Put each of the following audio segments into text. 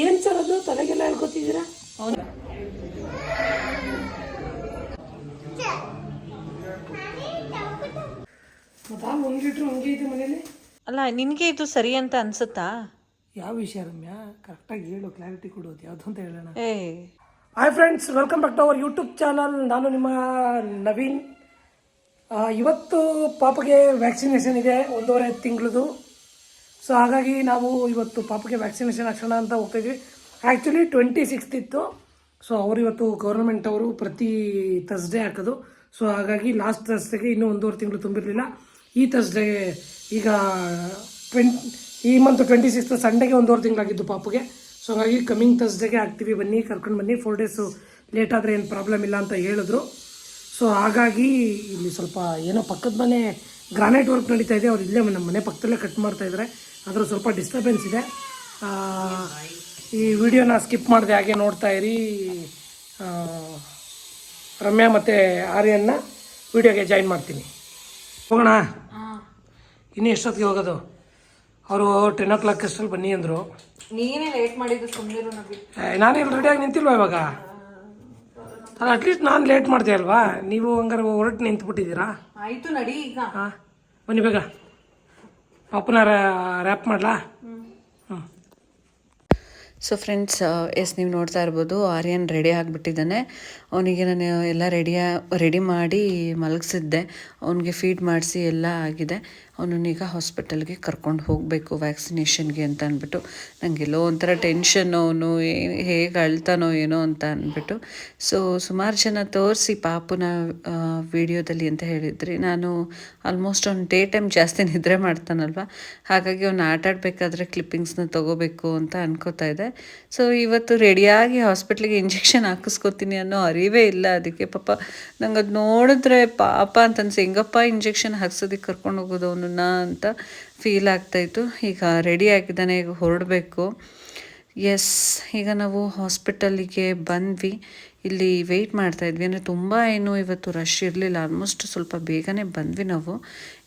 ಏನು ಸರ್ ಅದು? ತಲೆಗೆಲ್ಲ ಹೇಳ್ಕೊತಿದ್ದೀರಾ ಒಂದು ಲೀಟ್ರ್ ಹಂಗೆ ಇದೆ ಮನೇಲಿ? ಅಲ್ಲ ನಿನಗೆ ಇದು ಸರಿ ಅಂತ ಅನ್ಸುತ್ತಾ? ಯಾವ ವಿಷಯ ರಮ್ಯಾ? ಕರೆಕ್ಟಾಗಿ ಹೇಳು ಕ್ಲಾರಿಟಿ ಕೊಡೋದು ಯಾವ್ದು ಅಂತ ಹೇಳೋಣ. ಏ. Hi friends welcome back to our YouTube channel ನಾನು ನಿಮ್ಮ ನವೀನ್. ಆ, ಇವತ್ತು ಪಾಪಗೆ ವ್ಯಾಕ್ಸಿನೇಷನ್ ಇದೆ ಒಂದೂವರೆ ತಿಂಗಳದು. ಸೊ ಹಾಗಾಗಿ ನಾವು ಇವತ್ತು ಪಾಪಕ್ಕೆ ವ್ಯಾಕ್ಸಿನೇಷನ್ ಹಾಕ್ಸೋಣ ಅಂತ ಹೋಗ್ತಾಯಿದ್ವಿ ಆ್ಯಕ್ಚುಲಿ ಟ್ವೆಂಟಿ ಸಿಕ್ಸ್ತ್ ಇತ್ತು. ಸೊ ಅವರು ಇವತ್ತು ಗೌರ್ಮೆಂಟ್ ಅವರು ಪ್ರತಿ ಥರ್ಸ್ಡೇ ಹಾಕೋದು. ಸೊ ಹಾಗಾಗಿ ಲಾಸ್ಟ್ ಥರ್ಸ್ಡೇಗೆ ಇನ್ನೂ ಒಂದೂವರೆ ತಿಂಗಳು ತುಂಬಿರಲಿಲ್ಲ. ಈ ಥರ್ಸ್ಡೇ ಈಗ ಟ್ವೆಂಟ್ ಈ ಮಂತ್ ಟ್ವೆಂಟಿ ಸಿಕ್ಸ್ತ್ ಸಂಡೇಗೆ ಒಂದೂವರೆ ತಿಂಗಳಾಗಿದ್ದು ಪಾಪುಗೆ. ಸೊ ಹಾಗಾಗಿ ಕಮಿಂಗ್ ಥರ್ಸ್ಡೇಗೆ ಹಾಕ್ತೀವಿ ಬನ್ನಿ, ಕರ್ಕೊಂಡು ಬನ್ನಿ. ಫೋರ್ ಡೇಸು ಲೇಟ್ ಆದರೆ ಏನು ಪ್ರಾಬ್ಲಮ್ ಇಲ್ಲ ಅಂತ ಹೇಳಿದ್ರು. ಸೊ ಹಾಗಾಗಿ ಇಲ್ಲಿ ಸ್ವಲ್ಪ ಏನೋ ಪಕ್ಕದ ಮನೆ ಗ್ರಾನೈಟ್ ವರ್ಕ್ ನಡೀತಾ ಇದೆ. ಅವ್ರು ಇಲ್ಲೇ ನಮ್ಮ ಮನೆ ಪಕ್ಕದಲ್ಲೇ ಕಟ್ ಮಾಡ್ತಾ ಇದ್ದಾರೆ ಅದ್ರ ಸ್ವಲ್ಪ ಡಿಸ್ಟರ್ಬೆನ್ಸ್ ಇದೆ. ಈ ವಿಡಿಯೋನ ಸ್ಕಿಪ್ ಮಾಡಿದೆ ಹಾಗೆ ನೋಡ್ತಾ ಇರಿ. ರಮ್ಯಾ ಮತ್ತು ಆರ್ಯನ್ನ ವಿಡಿಯೋಗೆ ಜಾಯಿನ್ ಮಾಡ್ತೀನಿ. ಹೋಗೋಣ? ಇನ್ನೂ ಎಷ್ಟೊತ್ತಿಗೆ ಹೋಗೋದು? ಅವರು ಟೆನ್ ಓ ಕ್ಲಾಕ್ ಅಷ್ಟರಲ್ಲಿ ಬನ್ನಿ ಅಂದರು. ನೀನೇ ಲೇಟ್ ಮಾಡಿದ್ದು ನಾನೇನು ರೆಡಿಯಾಗಿ ನಿಂತಿಲ್ವಾ ಇವಾಗ? ಅಲ್ಲ ಅಟ್ಲೀಸ್ಟ್ ನಾನು ಲೇಟ್ ಮಾಡ್ತೀಯಲ್ವಾ ಅಲ್ವಾ? ನೀವು ಹಂಗಾರೆ ಹೊರಟು ನಿಂತ್ಬಿಟ್ಟಿದ್ದೀರಾ? ಆಯಿತು ನಡಿ ಈಗ. ಹಾಂ ಬನ್ನಿ ಬೇಗ. ಪಾಪನ ರ್ಯಾಪ್ ಮಾಡಲಾ? ಸೊ ಫ್ರೆಂಡ್ಸ್ ಎಸ್ ನೀವು ನೋಡ್ತಾ ಇರ್ಬೋದು ಆರ್ಯನ್ ರೆಡಿ ಆಗಿಬಿಟ್ಟಿದ್ದಾನೆ. ಅವನಿಗೆ ನಾನು ಎಲ್ಲ ರೆಡಿಯ ರೆಡಿ ಮಾಡಿ ಮಲಗಿಸಿದ್ದೆ. ಅವನಿಗೆ ಫೀಡ್ ಮಾಡಿಸಿ ಎಲ್ಲ ಆಗಿದೆ. ಅವನನ್ನೀಗ ಹಾಸ್ಪಿಟಲ್ಗೆ ಕರ್ಕೊಂಡು ಹೋಗಬೇಕು ವ್ಯಾಕ್ಸಿನೇಷನ್ಗೆ ಅಂತ ಅಂದ್ಬಿಟ್ಟು. ನನಗೆಲ್ಲೋ ಒಂಥರ ಟೆನ್ಷನ್ ಅವನು ಹೇಗೆ ಅಳ್ತಾನೋ ಏನೋ ಅಂತ ಅಂದ್ಬಿಟ್ಟು. ಸೊ ಸುಮಾರು ಜನ ತೋರಿಸಿ ಪಾಪುನ ವಿಡಿಯೋದಲ್ಲಿ ಅಂತ ಹೇಳಿದ್ರಿ ನಾನು ಆಲ್ಮೋಸ್ಟ್ ಅವ್ನು ಡೇ ಟೈಮ್ ಜಾಸ್ತಿ ನಿದ್ರೆ ಮಾಡ್ತಾನಲ್ವ? ಹಾಗಾಗಿ ಅವ್ನು ಆಟ ಆಡಬೇಕಾದ್ರೆ ಕ್ಲಿಪ್ಪಿಂಗ್ಸ್ನ ತೊಗೋಬೇಕು ಅಂತ ಅನ್ಕೋತಾ ಇದೆ ಸೊ ಇವತ್ತು ರೆಡಿಯಾಗಿ ಹಾಸ್ಪಿಟ್ಲಿಗೆ ಇಂಜೆಕ್ಷನ್ ಹಾಕಿಸ್ಕೊತೀನಿ ಅನ್ನೋ ಅರಿವೇ ಇಲ್ಲ. ಅದಕ್ಕೆ ಪಾಪ ನಂಗೆ ಅದು ನೋಡಿದ್ರೆ ಪಾಪ ಅಂತ ಅನ್ಸಿ, ಹೆಂಗಪ್ಪ ಇಂಜೆಕ್ಷನ್ ಹಾಕ್ಸೋದಕ್ಕೆ ಕರ್ಕೊಂಡು ಹೋಗೋದು? ಅವನನ್ನ ಅಂತ ಫೀಲ್ ಆಗ್ತಾಯಿತ್ತು ಈಗ ರೆಡಿ ಆಗಿದ್ದಾನೆ, ಈಗ ಹೊರಡಬೇಕು. ಎಸ್ ಈಗ ನಾವು ಹಾಸ್ಪಿಟಲಿಗೆ ಬಂದ್ವಿ. ಇಲ್ಲಿ ವೆಯ್ಟ್ ಮಾಡ್ತಾ ಇದ್ವಿ. ಅಂದರೆ ತುಂಬ ಏನು ಇವತ್ತು ರಶ್ ಇರಲಿಲ್ಲ. ಆಲ್ಮೋಸ್ಟ್ ಸ್ವಲ್ಪ ಬೇಗನೆ ಬಂದ್ವಿ ನಾವು.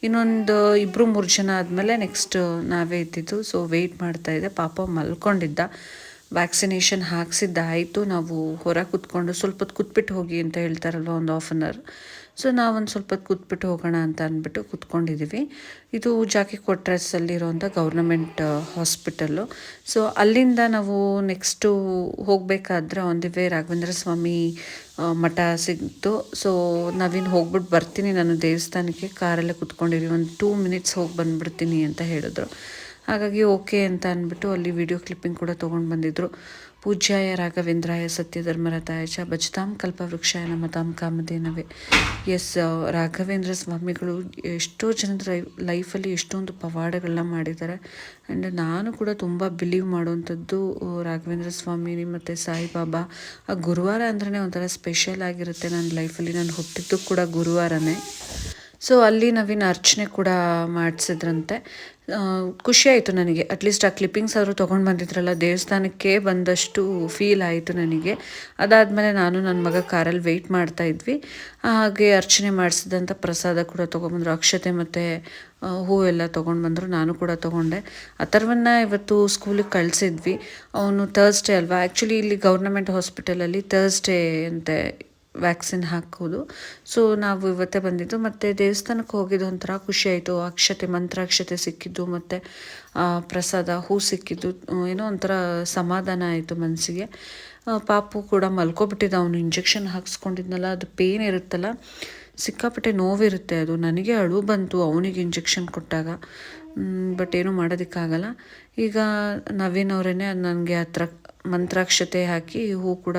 ಇನ್ನೊಂದು ಇಬ್ಬರು ಮೂರು ಜನ ಆದಮೇಲೆ ನೆಕ್ಸ್ಟ್ ನಾವೇ ಇದ್ದಿದ್ದು ಸೊ ವೆಯ್ಟ್ ಮಾಡ್ತಾಯಿದ್ದೆ ಪಾಪ ಮಲ್ಕೊಂಡಿದ್ದ. ವ್ಯಾಕ್ಸಿನೇಷನ್ ಹಾಕ್ಸಿದ್ದಾಯಿತು. ನಾವು ಹೊರ ಕೂತ್ಕೊಂಡು ಸ್ವಲ್ಪ ಹೊತ್ತು ಕೂತ್ಬಿಟ್ಟು ಹೋಗಿ ಅಂತ ಹೇಳ್ತಾರಲ್ವ ಒಂದು ಆಫ್ ಆನ್ ಅವರ್ ಸೊ ನಾವೊಂದು ಸ್ವಲ್ಪ ಹೊತ್ತು ಕೂತ್ಬಿಟ್ಟು ಹೋಗೋಣ ಅಂತ ಅಂದ್ಬಿಟ್ಟು ಕೂತ್ಕೊಂಡಿದ್ದೀವಿ ಇದು ಜಾಕಿ ಕೊಟ್ರಸಲ್ಲಿರೋಂಥ ಗೌರ್ನಮೆಂಟ್ ಹಾಸ್ಪಿಟಲ್ಲು. ಸೊ ಅಲ್ಲಿಂದ ನಾವು ನೆಕ್ಸ್ಟು ಹೋಗಬೇಕಾದ್ರೆ on the way Raghavendra Swamy ಮಠ ಸಿಗ್ತು. ಸೊ ನಾವಿನ್ನು ಹೋಗ್ಬಿಟ್ಟು ಬರ್ತೀನಿ. ನಾನು ದೇವಸ್ಥಾನಕ್ಕೆ ಕಾರಲ್ಲೇ ಕೂತ್ಕೊಂಡಿರಿ ಒಂದು ಟೂ ಮಿನಿಟ್ಸ್ ಹೋಗಿ ಬಂದ್ಬಿಡ್ತೀನಿ ಅಂತ ಹೇಳಿದ್ರು. ಹಾಗಾಗಿ ಓಕೆ ಅಂತ ಅಂದ್ಬಿಟ್ಟು ಅಲ್ಲಿ ವಿಡಿಯೋ ಕ್ಲಿಪ್ಪಿಂಗ್ ಕೂಡ ತೊಗೊಂಡು ಬಂದಿದ್ರು. ಪೂಜ್ಯಾಯ, ರಾಘವೇಂದ್ರಾಯ ಸತ್ಯಧರ್ಮರತಾಯ ಚ, ಭಜತಾಂ, ಕಲ್ಪವೃಕ್ಷಾಯ ತಾಮ್ ಕಾಮಧೇನವೇ. ಎಸ್ ರಾಘವೇಂದ್ರ ಸ್ವಾಮಿಗಳು ಎಷ್ಟೋ ಜನದ ಲೈಫಲ್ಲಿ ಎಷ್ಟೊಂದು ಪವಾಡಗಳನ್ನ ಮಾಡಿದ್ದಾರೆ. ಆ್ಯಂಡ್ ನಾನು ಕೂಡ ತುಂಬ ಬಿಲೀವ್ ಮಾಡುವಂಥದ್ದು ರಾಘವೇಂದ್ರ ಸ್ವಾಮಿ ಮತ್ತು ಸಾಯಿಬಾಬಾ. ಆ, ಗುರುವಾರ ಅಂದ್ರೇ ಒಂಥರ ಸ್ಪೆಷಲ್ ಆಗಿರುತ್ತೆ ನನ್ನ ಲೈಫಲ್ಲಿ. ನಾನು ಹುಟ್ಟಿದ್ದು ಕೂಡ ಗುರುವಾರನೇ. ಸೊ ಅಲ್ಲಿ ನವೀನ ಅರ್ಚನೆ ಕೂಡ ಮಾಡಿಸಿದ್ರಂತೆ. ಖುಷಿ ಆಯಿತು ನನಗೆ. ಅಟ್ಲೀಸ್ಟ್ ಆ ಕ್ಲಿಪ್ಪಿಂಗ್ಸ್ ಅವರು ತೊಗೊಂಡು ಬಂದಿದ್ರಲ್ಲ, ದೇವಸ್ಥಾನಕ್ಕೆ ಬಂದಷ್ಟು ಫೀಲ್ ಆಯಿತು ನನಗೆ. ಅದಾದಮೇಲೆ ನಾನು ನನ್ನ ಮಗ ಕಾರಲ್ಲಿ ವೆಯ್ಟ್ ಮಾಡ್ತಾ ಇದ್ವಿ. ಹಾಗೆ ಅರ್ಚನೆ ಮಾಡಿಸಿದಂಥ ಪ್ರಸಾದ ಕೂಡ ತೊಗೊಂಬಂದರು. ಅಕ್ಷತೆ ಮತ್ತು ಹೂವೆಲ್ಲ ತೊಗೊಂಡು ಬಂದರು. ನಾನು ಕೂಡ ತೊಗೊಂಡೆ. ಅಥರ್ವನ್ನ ಇವತ್ತು ಸ್ಕೂಲಿಗೆ ಕಳಿಸಿದ್ವಿ. ಅವನು ಥರ್ಸ್ಡೇ ಅಲ್ವಾ? ಆ್ಯಕ್ಚುಲಿ ಇಲ್ಲಿ ಗೌರ್ನಮೆಂಟ್ ಹಾಸ್ಪಿಟಲಲ್ಲಿ ಥರ್ಸ್ಡೇ ಅಂತೆ ವ್ಯಾಕ್ಸಿನ್ ಹಾಕೋದು ಸೊ ನಾವು ಇವತ್ತೇ ಬಂದಿದ್ದು, ಮತ್ತು ದೇವಸ್ಥಾನಕ್ಕೆ ಹೋಗಿದ್ದು ಒಂಥರ ಖುಷಿ ಆಯಿತು. ಅಕ್ಷತೆ, ಮಂತ್ರಾಕ್ಷತೆ ಸಿಕ್ಕಿದ್ದು, ಮತ್ತು ಪ್ರಸಾದ, ಹೂ ಸಿಕ್ಕಿದ್ದು, ಏನೋ ಒಂಥರ ಸಮಾಧಾನ ಆಯಿತು ಮನಸ್ಸಿಗೆ. ಪಾಪು ಕೂಡ ಮಲ್ಕೊಬಿಟ್ಟಿದ್ದ, ಅವನು ಇಂಜೆಕ್ಷನ್ ಹಾಕ್ಸ್ಕೊಂಡಿದ್ನಲ್ಲ, ಅದು ಪೇನ್ ಇರುತ್ತಲ್ಲ, ಸಿಕ್ಕಾಪಟ್ಟೆ ನೋವಿರುತ್ತೆ ಅದು. ನನಗೆ ಅಳು ಬಂತು ಅವನಿಗೆ ಇಂಜೆಕ್ಷನ್ ಕೊಟ್ಟಾಗ. ಬಟ್ ಏನೂ ಮಾಡೋದಕ್ಕಾಗಲ್ಲ. ಈಗ ನವೀನ್ ಅವರೇ ನನಗೆ ಹತ್ರ ಮಂತ್ರಾಕ್ಷತೆ ಹಾಕಿ ಹೂ ಕೂಡ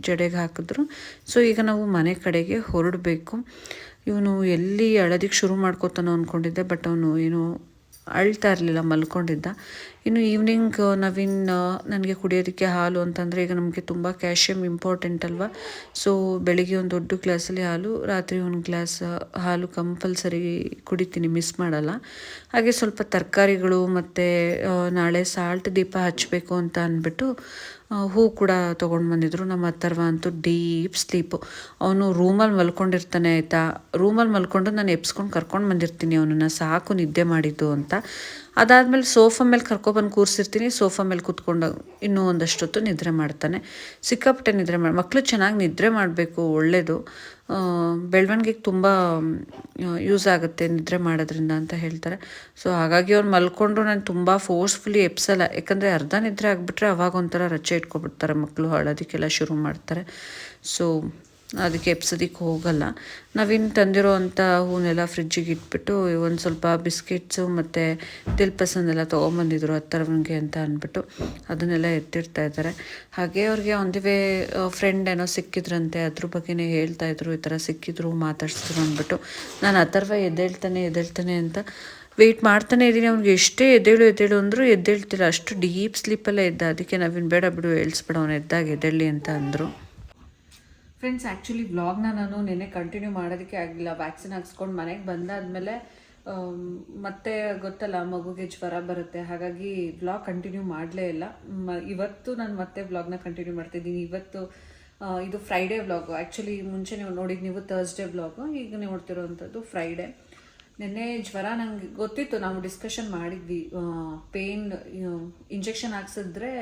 ಜಡೆಗೆ ಹಾಕಿದ್ರು. ಸೊ ಈಗ ನಾವು ಮನೆ ಕಡೆಗೆ ಹೊರಡಬೇಕು. ಇವನು ಎಲ್ಲಿ ಅಳದಿಕ್ಕೆ ಶುರು ಮಾಡ್ಕೋತಾನೋ ಅಂದ್ಕೊಂಡಿದ್ದೆ ಬಟ್ ಅವನು ಏನು ಅಳ್ತಾ ಇರಲಿಲ್ಲ, ಮಲ್ಕೊಂಡಿದ್ದ. ಇನ್ನು ಈವ್ನಿಂಗ್ ನವೀನ್ ನನಗೆ ಕುಡಿಯೋದಕ್ಕೆ ಹಾಲು ಅಂತಂದರೆ ಈಗ ನಮಗೆ ತುಂಬ ಕ್ಯಾಲ್ಶಿಯಂ ಇಂಪಾರ್ಟೆಂಟ್ ಅಲ್ವಾ? ಸೊ ಬೆಳಿಗ್ಗೆ ಒಂದು ದೊಡ್ಡ ಗ್ಲಾಸಲ್ಲಿ ಹಾಲು, ರಾತ್ರಿ ಒಂದು ಗ್ಲಾಸ್ ಹಾಲು ಕಂಪಲ್ಸರಿ ಕುಡಿತೀನಿ ಮಿಸ್ ಮಾಡಲ್ಲ. ಹಾಗೆ ಸ್ವಲ್ಪ ತರಕಾರಿಗಳು ಮತ್ತು ನಾಳೆ ಸಾಲ್ಟ್ ದೀಪ ಹಚ್ಚಬೇಕು ಅಂತ ಅಂದ್ಬಿಟ್ಟು ಹೂ ಕೂಡ ತೊಗೊಂಡು ಬಂದಿದ್ರು. ನಮ್ಮ ಅಥರ್ವ ಅಂತೂ ಡೀಪ್ ಸ್ಲೀಪು. ಅವನು ರೂಮಲ್ಲಿ ಮಲ್ಕೊಂಡಿರ್ತಾನೆ ಆಯಿತಾ? ರೂಮಲ್ಲಿ ಮಲ್ಕೊಂಡು ನಾನು ಎಪ್ಸ್ಕೊಂಡು ಕರ್ಕೊಂಡು ಬಂದಿರ್ತೀನಿ ಅವನನ್ನು. ಸಾಕು ನಿದ್ದೆ ಮಾಡಿದ್ದು ಅಂತ. ಅದಾದಮೇಲೆ ಸೋಫಾ ಮೇಲೆ ಕರ್ಕೊಬಂದು ಕೂರಿಸಿರ್ತೀನಿ, ಸೋಫಾ ಮೇಲೆ ಕುತ್ಕೊಂಡು ಇನ್ನೂ ಒಂದಷ್ಟೊತ್ತು ನಿದ್ರೆ ಮಾಡ್ತಾನೆ. ಸಿಕ್ಕಾಪಟ್ಟೆ ನಿದ್ರೆ ಮಾಡಿ ಮಕ್ಕಳು ಚೆನ್ನಾಗಿ ನಿದ್ರೆ ಮಾಡಬೇಕು ಒಳ್ಳೆಯದು ಬೆಳವಣಿಗೆಗೆ ತುಂಬ ಯೂಸ್ ಆಗುತ್ತೆ ನಿದ್ರೆ ಮಾಡೋದ್ರಿಂದ ಅಂತ ಹೇಳ್ತಾರೆ. ಸೊ, ಹಾಗಾಗಿ ಅವ್ರು ಮಲ್ಕೊಂಡ್ರು ನಾನು ತುಂಬ ಫೋರ್ಸ್ಫುಲಿ ಎಪ್ಸಲ್ಲ ಯಾಕಂದರೆ ಅರ್ಧ ನಿದ್ರೆ ಆಗಿಬಿಟ್ರೆ ಅವಾಗ ಒಂಥರ ರಚೆ ಇಟ್ಕೊಬಿಡ್ತಾರೆ ಮಕ್ಕಳು ಹಾಳೋದಕ್ಕೆಲ್ಲ ಶುರು ಮಾಡ್ತಾರೆ. ಸೊ ಅದಕ್ಕೆ ಎಪ್ಸೋದಕ್ಕೆ ಹೋಗಲ್ಲ. ನಾವಿನ್ನು ತಂದಿರೋ ಅಂಥ ಹೂನೆಲ್ಲ ಫ್ರಿಜ್ಜಿಗೆ ಇಟ್ಬಿಟ್ಟು ಒಂದು ಸ್ವಲ್ಪ ಬಿಸ್ಕೆಟ್ಸು ಮತ್ತು ತಿಲ್ಪಸನ್ನೆಲ್ಲ ತೊಗೊಂಬಂದಿದ್ರು ಹತ್ತರವನಿಗೆ ಅಂತ ಅಂದ್ಬಿಟ್ಟು ಅದನ್ನೆಲ್ಲ ಎತ್ತಿಡ್ತಾ ಇದ್ದಾರೆ. ಹಾಗೆ ಅವ್ರಿಗೆ ಒಂದು ವೇ ಫ್ರೆಂಡ್ ಏನೋ ಸಿಕ್ಕಿದ್ರಂತೆ, ಅದ್ರ ಬಗ್ಗೆನೇ ಹೇಳ್ತಾ ಇದ್ರು, ಈ ಥರ ಸಿಕ್ಕಿದ್ರು, ಮಾತಾಡ್ಸಿದ್ರು ಅಂದ್ಬಿಟ್ಟು ನಾನು ಅಥರ್ವ ಎದ್ದೇಳ್ತಾನೆ ಎದ್ದೇಳ್ತಾನೆ ಅಂತ ವೆಯ್ಟ್ ಮಾಡ್ತಾನೆ ಇದ್ದೀನಿ. ಅವ್ನಿಗೆ ಎಷ್ಟೇ ಎದ್ದೇಳು ಎದ್ದೇಳು ಅಂದರೂ ಎದ್ದೇಳ್ತಿಲ್ಲ. ಅಷ್ಟು ಡೀಪ್ ಸ್ಲೀಪಲ್ಲೇ ಇದ್ದ. ಅದಕ್ಕೆ ನಾವೇನು ಬೇಡ ಬಿಡು ಏಳ್ಸ್ಬೇಡ ಅವ್ನು ಎದ್ದಾಗ ಎದ್ದೇಳಿ ಅಂತ ಅಂದರು. ಫ್ರೆಂಡ್ಸ್ ಆ್ಯಕ್ಚುಲಿ ವ್ಲಾಗ್ನ ನಾನು ನೆನ್ನೆ ಕಂಟಿನ್ಯೂ ಮಾಡೋದಕ್ಕೆ ಆಗಿಲ್ಲ ವ್ಯಾಕ್ಸಿನ್ ಹಾಕ್ಸ್ಕೊಂಡು ಮನೆಗೆ ಬಂದಾದಮೇಲೆ ಮತ್ತೆ ಗೊತ್ತಲ್ಲ, ಮಗುಗೆ ಜ್ವರ ಬರುತ್ತೆ. ಹಾಗಾಗಿ ವ್ಲಾಗ್ ಕಂಟಿನ್ಯೂ ಮಾಡಲೇ ಇಲ್ಲ. ಇವತ್ತು ನಾನು ಮತ್ತೆ ವ್ಲಾಗ್ನ ಕಂಟಿನ್ಯೂ ಮಾಡ್ತಿದ್ದೀನಿ. ಇವತ್ತು ಇದು ಫ್ರೈಡೇ ವ್ಲಾಗು ಆ್ಯಕ್ಚುಲಿ ಮುಂಚೆ ನೀವು ನೋಡಿದ್ದು ನೀವು ತರ್ಸ್ಡೇ ವ್ಲಾಗು ಈಗ ನೋಡ್ತಿರೋವಂಥದ್ದು ಫ್ರೈಡೇ ನಿನ್ನೆ ಜ್ವರ ನಂಗೆ ಗೊತ್ತಿತ್ತು. ನಾವು ಡಿಸ್ಕಷನ್ ಮಾಡಿದ್ವಿ. ಪೇನ್ ಇಂಜೆಕ್ಷನ್ ಹಾಕ್ಸಿದ್ರೆ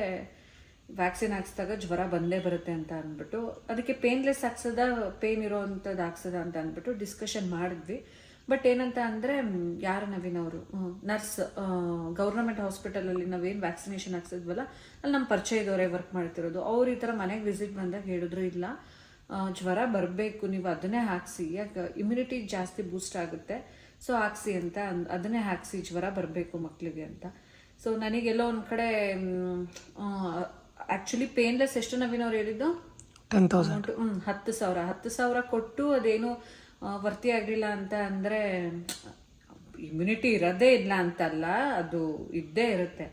ವ್ಯಾಕ್ಸಿನ್ ಹಾಕ್ಸಿದಾಗ ಜ್ವರ ಬಂದೇ ಬರುತ್ತೆ ಅಂತ ಅಂದ್ಬಿಟ್ಟು, ಅದಕ್ಕೆ ಪೇನ್ಲೆಸ್ ಹಾಕ್ಸದ ಪೇನ್ ಇರೋವಂಥದ್ದು ಹಾಕ್ಸದ ಅಂತ ಅಂದ್ಬಿಟ್ಟು ಡಿಸ್ಕಷನ್ ಮಾಡಿದ್ವಿ. ಬಟ್ ಏನಂತ ಅಂದರೆ ಯಾರು ನವೀನ್ ಅವರು ನರ್ಸ್ ಗೌರ್ಮೆಂಟ್ ಹಾಸ್ಪಿಟಲಲ್ಲಿ ನಾವೇನು ವ್ಯಾಕ್ಸಿನೇಷನ್ ಹಾಕ್ಸಿದ್ವಲ್ಲ, ಅಲ್ಲಿ ನಮ್ಮ ಪರಿಚಯದವರೇ ವರ್ಕ್ ಮಾಡ್ತಿರೋದು. ಅವ್ರು ಈ ಥರ ಮನೆಗೆ ವಿಸಿಟ್ ಬಂದಾಗ ಹೇಳಿದ್ರು, ಇಲ್ಲ ಜ್ವರ ಬರಬೇಕು, ನೀವು ಅದನ್ನೇ ಹಾಕ್ಸಿ, ಯಾಕೆ ಇಮ್ಯುನಿಟಿ ಜಾಸ್ತಿ ಬೂಸ್ಟ್ ಆಗುತ್ತೆ ಸೊ ಹಾಕ್ಸಿ ಅಂತ ಅಂದ್- ಅದನ್ನೇ ಹಾಕ್ಸಿ ಜ್ವರ ಬರಬೇಕು ಮಕ್ಕಳಿಗೆ ಅಂತ. ಸೊ ನನಗೆಲ್ಲೋ ಒಂದು ಕಡೆ ಆ್ಯಕ್ಚುಲಿ ಪೇನ್ಲೆಸ್ ಎಷ್ಟು ನವೀನವ್ರು ಹೇಳಿದ್ದು? ಟೆನ್ ತೌಸಂಡ್ ಹ್ಞೂ ಹತ್ತು ಸಾವಿರ. ಹತ್ತು ಸಾವಿರ ಕೊಟ್ಟು ಅದೇನು ವರ್ತಿ ಆಗಲಿಲ್ಲ ಅಂತ ಅಂದರೆ ಇಮ್ಯುನಿಟಿ ಇರೋದೇ ಇಲ್ಲ ಅಂತಲ್ಲ ಅದು ಇದ್ದೇ ಇರುತ್ತೆ.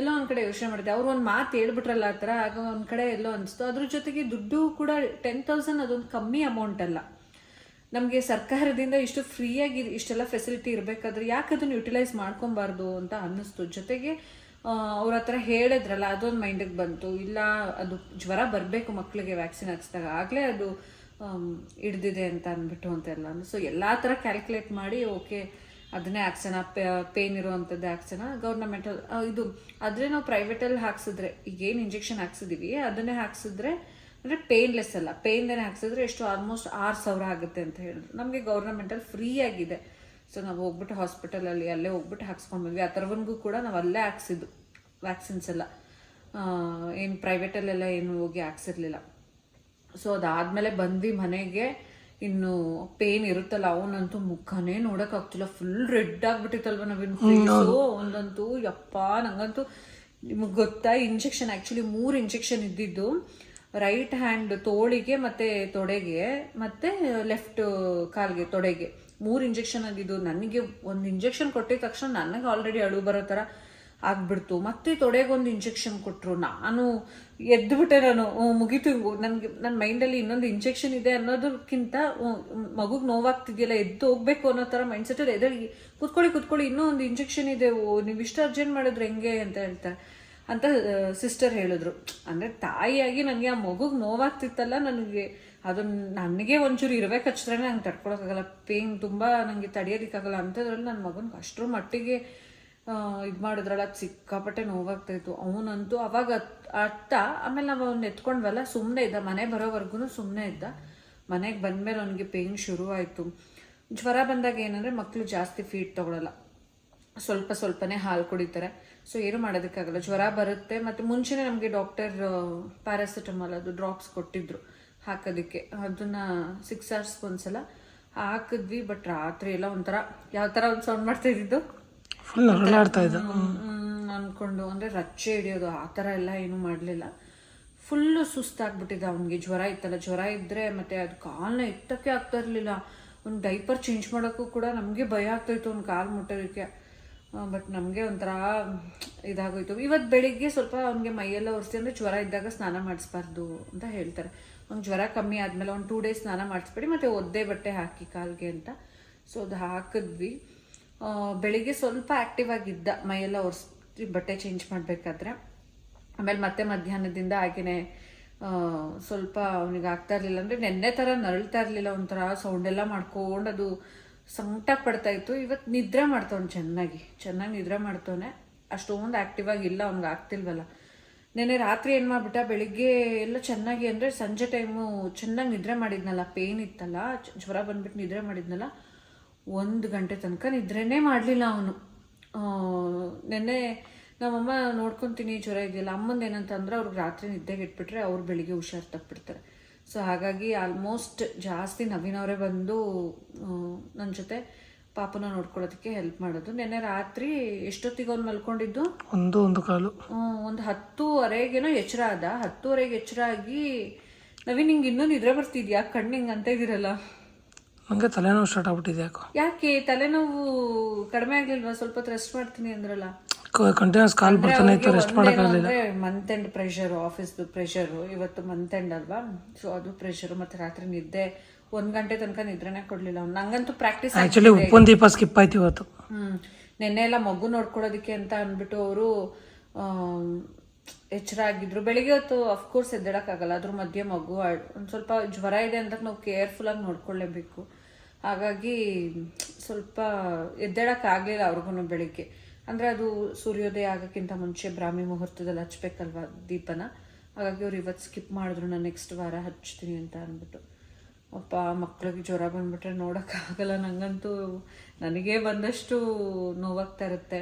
ಎಲ್ಲೋ ಒಂದು ಕಡೆ ಯೋಚನೆ ಮಾಡಿದೆ ಅವ್ರು ಒಂದು ಮಾತು ಹೇಳ್ಬಿಟ್ರಲ್ಲ ಆ ಥರ ಆಗ ಒಂದು ಕಡೆ ಎಲ್ಲೋ ಅನಿಸ್ತು. ಅದ್ರ ಜೊತೆಗೆ ದುಡ್ಡು ಕೂಡ ಟೆನ್ ತೌಸಂಡ್ ಅದೊಂದು ಕಮ್ಮಿ ಅಮೌಂಟ್ ಅಲ್ಲ. ನಮಗೆ ಸರ್ಕಾರದಿಂದ ಇಷ್ಟು ಫ್ರೀಯಾಗಿ ಇಷ್ಟೆಲ್ಲ ಫೆಸಿಲಿಟಿ ಇರಬೇಕಾದ್ರೆ ಯಾಕೆ ಅದನ್ನು ಯುಟಿಲೈಸ್ ಮಾಡ್ಕೊಬಾರ್ದು ಅಂತ ಅನ್ನಿಸ್ತು. ಜೊತೆಗೆ ಅವ್ರ ಹತ್ರ ಹೇಳಿದ್ರಲ್ಲ, ಅದೊಂದು ಮೈಂಡಿಗೆ ಬಂತು. ಇಲ್ಲ, ಅದು ಜ್ವರ ಬರಬೇಕು ಮಕ್ಕಳಿಗೆ ವ್ಯಾಕ್ಸಿನ್ ಹಾಕ್ಸಿದಾಗ ಆಗಲೇ ಅದು ಹಿಡ್ದಿದೆ ಅಂತ ಅಂದ್ಬಿಟ್ಟು ಅಂತೆಲ್ಲ ಸೊ ಎಲ್ಲ ಥರ ಕ್ಯಾಲ್ಕುಲೇಟ್ ಮಾಡಿ, ಓಕೆ, ಅದನ್ನೇ ಹಾಕ್ಸೋಣ ಪೇನ್ ಇರುವಂಥದ್ದೇ ಹಾಕ್ಸೋಣ ಗೌರ್ನಮೆಂಟಲ್ ಇದು, ಆದರೆ ನಾವು ಪ್ರೈವೇಟಲ್ಲಿ ಹಾಕ್ಸಿದ್ರೆ ಈಗ ಏನು ಇಂಜೆಕ್ಷನ್ ಹಾಕ್ಸಿದೀವಿ, ಅದನ್ನೇ ಹಾಕ್ಸಿದ್ರೆ, ಅಂದರೆ ಪೇನ್ಲೆಸ್ ಅಲ್ಲ. ಪೇನ್ದೇ ಹಾಕ್ಸಿದ್ರೆ, ಎಷ್ಟು ಆಲ್ಮೋಸ್ಟ್ ಆರು ಸಾವಿರ ಆಗುತ್ತೆ ಅಂತ ಹೇಳಿದ್ರು. ನಮಗೆ ಗೌರ್ನಮೆಂಟಲ್ಲಿ ಫ್ರೀ ಆಗಿದೆ. ಸೊ ನಾವು ಹೋಗ್ಬಿಟ್ಟು ಹಾಸ್ಪಿಟಲಲ್ಲಿ ಅಲ್ಲೇ ಹೋಗ್ಬಿಟ್ಟು ಹಾಕ್ಸ್ಕೊಂಡು ಬಂದ್ವಿ. ಆ ಥರವನ್ಗೂ ಕೂಡ ನಾವು ಅಲ್ಲೇ ಹಾಕ್ಸಿದ್ದು ವ್ಯಾಕ್ಸಿನ್ಸ್ ಎಲ್ಲ. ಏನು ಪ್ರೈವೇಟಲ್ಲೆಲ್ಲ ಏನು ಹೋಗಿ ಹಾಕ್ಸಿರ್ಲಿಲ್ಲ. ಸೊ ಅದಾದ್ಮೇಲೆ ಬಂದ್ವಿ ಮನೆಗೆ. ಇನ್ನು ಪೇನ್ ಇರುತ್ತಲ್ಲ ಅವನಂತೂ ಮುಖನೇ ನೋಡೋಕ್ಕಾಗ್ತಿಲ್ಲ ಆಗ್ತಿಲ್ಲ. ಫುಲ್ ರೆಡ್ ಆಗ್ಬಿಟ್ಟಿತ್ತಲ್ವ ನಾವಿನ್ ಫೇಸು ಒಂದಂತೂ ಯಪ್ಪ ನಂಗಂತೂ ನಿಮಗೆ ಗೊತ್ತಾ? ಇಂಜೆಕ್ಷನ್ ಆಕ್ಚುಲಿ ಮೂರು ಇಂಜೆಕ್ಷನ್ ಇದ್ದಿದ್ದು. ರೈಟ್ ಹ್ಯಾಂಡ್ ತೋಳಿಗೆ ಮತ್ತೆ ತೊಡೆಗೆ ಮತ್ತೆ ಲೆಫ್ಟ್ ಕಾಲ್ಗೆ ತೊಡೆಗೆ. ಮೂರು ಇಂಜೆಕ್ಷನ್ ಆಗಿದ್ದು ನನಗೆ ಒಂದು ಇಂಜೆಕ್ಷನ್ ಕೊಟ್ಟಿದ ತಕ್ಷಣ ನನಗೆ ಆಲ್ರೆಡಿ ಅಳು ಬರೋ ಥರ ಆಗ್ಬಿಡ್ತು. ಮತ್ತೆ ತೊಡೆಗೊಂದು ಇಂಜೆಕ್ಷನ್ ಕೊಟ್ಟರು ನಾನು ಎದ್ದುಬಿಟ್ಟೆ ನಾನು. ಮುಗಿತು. ನನಗೆ ನನ್ನ ಮೈಂಡಲ್ಲಿ ಇನ್ನೊಂದು ಇಂಜೆಕ್ಷನ್ ಇದೆ ಅನ್ನೋದಕ್ಕಿಂತ ಮಗುಗೆ ನೋವಾಗ್ತಿದೆಯಲ್ಲ, ಎದ್ದು ಹೋಗ್ಬೇಕು ಅನ್ನೋ ಥರ ಮೈಂಡ್ ಸೆಟ್ಟಲ್ಲಿ ಎದ್ದೇಳಿ ಕೂತ್ಕೊಳ್ಳಿ ಕೂತ್ಕೊಳ್ಳಿ, ಇನ್ನೂ ಒಂದು ಇಂಜೆಕ್ಷನ್ ಇದೆ. ನೀವು ಇಷ್ಟು ಅರ್ಜೆಂಟ್ ಮಾಡಿದ್ರೆ ಹೆಂಗೆ ಅಂತ ಹೇಳ್ತಾರೆ. ಅಂತ ಸಿಸ್ಟರ್ ಹೇಳಿದ್ರು. ಅಂದರೆ ತಾಯಿಯಾಗಿ ನನಗೆ ಆ ಮಗುಗೆ ನೋವಾಗ್ತಿತ್ತಲ್ಲ ನನಗೆ. ಅದು ನನಗೆ ಒಂಚೂರು ಇರಬೇಕು ಹಚ್ಚಿದ್ರೆ ನಂಗೆ ತಡ್ಕೊಳಕ್ಕಾಗಲ್ಲ. ಪೇನ್ ತುಂಬ ನನಗೆ ತಡೆಯೋದಕ್ಕಾಗಲ್ಲ ಅಂಥದ್ರಲ್ಲಿ ನನ್ನ ಮಗನಿಗೆ ಅಷ್ಟರ ಮಟ್ಟಿಗೆ ಇದು ಮಾಡಿದ್ರಲ್ಲ, ಅದು ಸಿಕ್ಕಾಪಟ್ಟೆ ನೋವಾಗ್ತಾಯಿತ್ತು. ಅವನಂತೂ ಅವಾಗ ಅತ್- ಅತ್ತ, ಆಮೇಲೆ ನಾವು ಅವ್ನು ಎತ್ಕೊಂಡ್ವಲ್ಲ ಸುಮ್ಮನೆ ಇದ್ದ. ಮನೆ ಬರೋವರೆಗೂ ಸುಮ್ಮನೆ ಇದ್ದ. ಮನೆಗೆ ಬಂದಮೇಲೆ ಅವನಿಗೆ ಪೇಯ್ನ್ ಶುರುವಾಯಿತು. ಜ್ವರ ಬಂದಾಗ ಏನಂದರೆ ಮಕ್ಕಳು ಜಾಸ್ತಿ ಫೀಡ್ ತಗೊಳಲ್ಲ. ಸ್ವಲ್ಪ ಸ್ವಲ್ಪನೇ ಹಾಲು ಕುಡಿತಾರೆ. ಸೊ ಏನು ಮಾಡೋದಕ್ಕಾಗಲ್ಲ. ಜ್ವರ ಬರುತ್ತೆ ಮತ್ತು ಮುಂಚೆನೇ ನಮಗೆ ಡಾಕ್ಟರ್ ಪ್ಯಾರಾಸಿಟಮಾಲ್ ಅದು ಡ್ರಾಪ್ಸ್ ಕೊಟ್ಟಿದ್ರು ಹಾಕೋದಕ್ಕೆ. ಅದನ್ನು ಸಿಕ್ಸ್ ಅವರ್ಸ್ಗೆ ಒಂದ್ಸಲ ಹಾಕಿದ್ವಿ ಬಟ್ ರಾತ್ರಿ ಎಲ್ಲ ಒಂಥರ ಯಾವ ಥರ ಒಂದು ಸೌಂಡ್ ಮಾಡ್ತಾ ಇದ್ದಿದ್ದು? ಅಂದ್ಕೊಂಡು ಅಂದರೆ ರಚ್ಚೆ ಹಿಡಿಯೋದು ಆ ಥರ ಎಲ್ಲ ಏನೂ ಮಾಡಲಿಲ್ಲ. ಫುಲ್ಲು ಸುಸ್ತಾಗ್ಬಿಟ್ಟಿದೆ ಅವನಿಗೆ. ಜ್ವರ ಇತ್ತಲ್ಲ. ಜ್ವರ ಇದ್ದರೆ ಮತ್ತು ಅದು ಕಾಲನ್ನ ಎತ್ತಕ್ಕೆ ಆಗ್ತಾ ಇರಲಿಲ್ಲ. ಒಂದು ಡೈಪರ್ ಚೇಂಜ್ ಮಾಡೋಕ್ಕೂ ಕೂಡ ನಮಗೆ ಭಯ ಆಗ್ತಾಯಿತ್ತು ಅವ್ನು ಕಾಲು ಮುಟ್ಟೋದಕ್ಕೆ. ಬಟ್ ನಮಗೆ ಒಂಥರ ಇದಾಗೋಯ್ತು. ಇವತ್ತು ಬೆಳಿಗ್ಗೆ ಸ್ವಲ್ಪ ಅವ್ನಿಗೆ ಮೈಯೆಲ್ಲ ಒರೆಸಿ, ಅಂದರೆ ಜ್ವರ ಇದ್ದಾಗ ಸ್ನಾನ ಮಾಡಿಸ್ಬಾರ್ದು ಅಂತ ಹೇಳ್ತಾರೆ. ಅವ್ನಿಗೆ ಜ್ವರ ಕಮ್ಮಿ ಆದಮೇಲೆ ಒಂದು ಟೂ ಡೇಸ್ ಸ್ನಾನ ಮಾಡಿಸ್ಬೇಡಿ, ಮತ್ತು ಒದ್ದೆ ಬಟ್ಟೆ ಹಾಕಿ ಕಾಲ್ಗೆ ಅಂತ. ಸೊ ಅದು ಹಾಕಿದ್ವಿ. ಬೆಳಿಗ್ಗೆ ಸ್ವಲ್ಪ ಆ್ಯಕ್ಟಿವ್ ಆಗಿದ್ದ ಮೈಯೆಲ್ಲ ಒರೆಸಿ, ಬಟ್ಟೆ ಚೇಂಜ್ ಮಾಡಬೇಕಾದ್ರೆ. ಆಮೇಲೆ ಮತ್ತೆ ಮಧ್ಯಾಹ್ನದಿಂದ ಹಾಗೆಯೇ ಸ್ವಲ್ಪ ಅವನಿಗೆ ಆಗ್ತಾ ಇರಲಿಲ್ಲ ಅಂದರೆ ನೆನ್ನೆ ಥರ ನರಳ್ತಾ ಇರಲಿಲ್ಲ, ಒಂಥರ ಸೌಂಡೆಲ್ಲ ಮಾಡ್ಕೊಂಡು ಅದು ಸಂಕಟ ಪಡ್ತಾ ಇತ್ತು. ಇವತ್ತು ನಿದ್ರೆ ಮಾಡ್ತವ್ನು ಚೆನ್ನಾಗಿ. ಚೆನ್ನಾಗಿ ನಿದ್ರೆ ಮಾಡ್ತವನೆ. ಅಷ್ಟೊಂದು ಆಕ್ಟಿವ್ ಆಗಿಲ್ಲ ಅವ್ನಿಗೆ ಆಗ್ತಿಲ್ವಲ್ಲ. ನೆನ್ನೆ ರಾತ್ರಿ ಏನು ಮಾಡಿಬಿಟ್ಟ, ಬೆಳಿಗ್ಗೆ ಎಲ್ಲ ಚೆನ್ನಾಗಿ ಅಂದರೆ ಸಂಜೆ ಟೈಮು ಚೆನ್ನಾಗಿ ನಿದ್ರೆ ಮಾಡಿದ್ನಲ್ಲ ಪೇನ್ ಇತ್ತಲ್ಲ ಜ್ವರ ಬಂದ್ಬಿಟ್ಟು ನಿದ್ರೆ ಮಾಡಿದ್ನಲ್ಲ, ಒಂದು ಗಂಟೆ ತನಕ ನಿದ್ರೆನೇ ಮಾಡಲಿಲ್ಲ ಅವನು. ನೆನ್ನೆ ನಮ್ಮಮ್ಮ ನೋಡ್ಕೊತೀನಿ, ಜ್ವರ ಇದೆಯಲ್ಲ, ಅಮ್ಮಂದು ಏನಂತಂದ್ರೆ ಅವ್ರಿಗೆ ರಾತ್ರಿ ನಿದ್ದೆಗೆ ಇಟ್ಬಿಟ್ರೆ ಅವ್ರು ಬೆಳಿಗ್ಗೆ ಹುಷಾರು ತಪ್ಪಿಡ್ತಾರೆ. ಸೊ ಹಾಗಾಗಿ ಆಲ್ಮೋಸ್ಟ್ ಜಾಸ್ತಿ ನವೀನವರೇ ಬಂದು ನನ್ನ ಜೊತೆ ಪಾಪನ ನೋಡ್ಕೊಳ್ಳೋದಕ್ಕೆ ಹೆಲ್ಪ್ ಮಾಡೋದು. ನೆನ್ನೆ ರಾತ್ರಿ ಎಷ್ಟೊತ್ತಿಗೆ ಅವ್ನು ಮಲ್ಕೊಂಡಿದ್ದು? ಒಂದು ಒಂದು ಕಾಲು. ಒಂದು ಹತ್ತುವರೆಗೇನೋ ಎಚ್ಚರ ಆದ. ಹತ್ತುವರೆಗೆ ಎಚ್ಚರ ಆಗಿ ನವೀನ್ ನಿಂಗೆ ಇನ್ನೂ ನಿದ್ರೆ ಬರ್ತಿದ್ಯಾ? ಕಣ್ಣು ಹಿಂಗೆ ಅಂತ ಇದ್ದೀರಲ್ಲ. ನನಗೆ ತಲೆನೋವು ಸ್ಟಾರ್ಟ್ ಆಗ್ಬಿಟ್ಟಿದೆ ಯಾಕೋ. ಯಾಕೆ? ತಲೆನೋವು ಕಡಿಮೆ ಆಗ್ಲಿಲ್ವಾ? ಸ್ವಲ್ಪ ರೆಸ್ಟ್ ಮಾಡ್ತೀನಿ ಅಂದ್ರಲ್ಲ. ಕಂಟಿನ್ಯೂಸ್ ಕಾಲ್ ಬರ್ತಾನೆ ಇತ್ತು ರೆಸ್ಟ್ ಮಾಡೋಕ್ಕಾಗಲಿಲ್ಲ month end pressure office pressure ಇವತ್ತು ಮಂತ್ ಎಂಡ್ ಅಲ್ವಾ? ಸೊ ಅದು ಪ್ರೆಷರು ಮತ್ತೆ ರಾತ್ರಿ ನಿದ್ದೆ ಒಂದ್ ಗಂಟೆ ತನಕ ನಿದ್ರೆನೇ ಕೊಡ್ಲಿಲ್ಲ ಅವ್ನು. ನಂಗಂತೂ ಪ್ರಾಕ್ಟೀಸ್ ಆ್ಯಕ್ಚುಲಿ ಉಪ್ಪೊಂದು ದೀಪ ಸ್ಕಿಪ್ ಆಯ್ತು ಇವತ್ತು. ಹ್ಮ್. ನಿನ್ನೆ ಎಲ್ಲ ಮಗು ನೋಡ್ಕೊಳ್ಳೋದಕ್ಕೆ ಅಂತ ಅಂದ್ಬಿಟ್ಟು ಅವರು ಎಚ್ಚರ ಆಗಿದ್ರು. ಬೆಳಿಗ್ಗೆ ಹೊತ್ತು ಅಫ್ಕೋರ್ಸ್ ಎದ್ದೇಳಕ್ಕಾಗಲ್ಲ ಅದ್ರ ಮಧ್ಯೆ ಮಗು ಒಂದ್ ಸ್ವಲ್ಪ ಜ್ವರ ಇದೆ ಅಂತ ನಾವು ಕೇರ್ಫುಲ್ ಆಗಿ ನೋಡ್ಕೊಳ್ಳೇಬೇಕು ಹಾಗಾಗಿ ಸ್ವಲ್ಪ ಎದ್ದೇಳಕ್ ಆಗ್ಲಿಲ್ಲ ಅವ್ರಿಗೂ ಬೆಳಿಗ್ಗೆ. ಅಂದ್ರೆ ಅದು ಸೂರ್ಯೋದಯ ಆಗಕ್ಕಿಂತ ಮುಂಚೆ ಬ್ರಾಹ್ಮಿ ಮುಹೂರ್ತದಲ್ಲಿ ಹಚ್ಬೇಕಲ್ವ ದೀಪನ? ಹಾಗಾಗಿ ಅವ್ರು ಇವತ್ತು ಸ್ಕಿಪ್ ಮಾಡಿದ್ರು ನಾನು ನೆಕ್ಸ್ಟ್ ವಾರ ಹಚ್ತೀನಿ ಅಂತ ಅಂದ್ಬಿಟ್ಟು. ಅಪ್ಪ ಮಕ್ಳಿಗೆ ಜ್ವರ ಬಂದ್ಬಿಟ್ರೆ ನೋಡೋಕ್ಕಾಗಲ್ಲ. ನನಗಂತೂ ನನಗೆ ಬಂದಷ್ಟು ನೋವಾಗ್ತಾ ಇರುತ್ತೆ.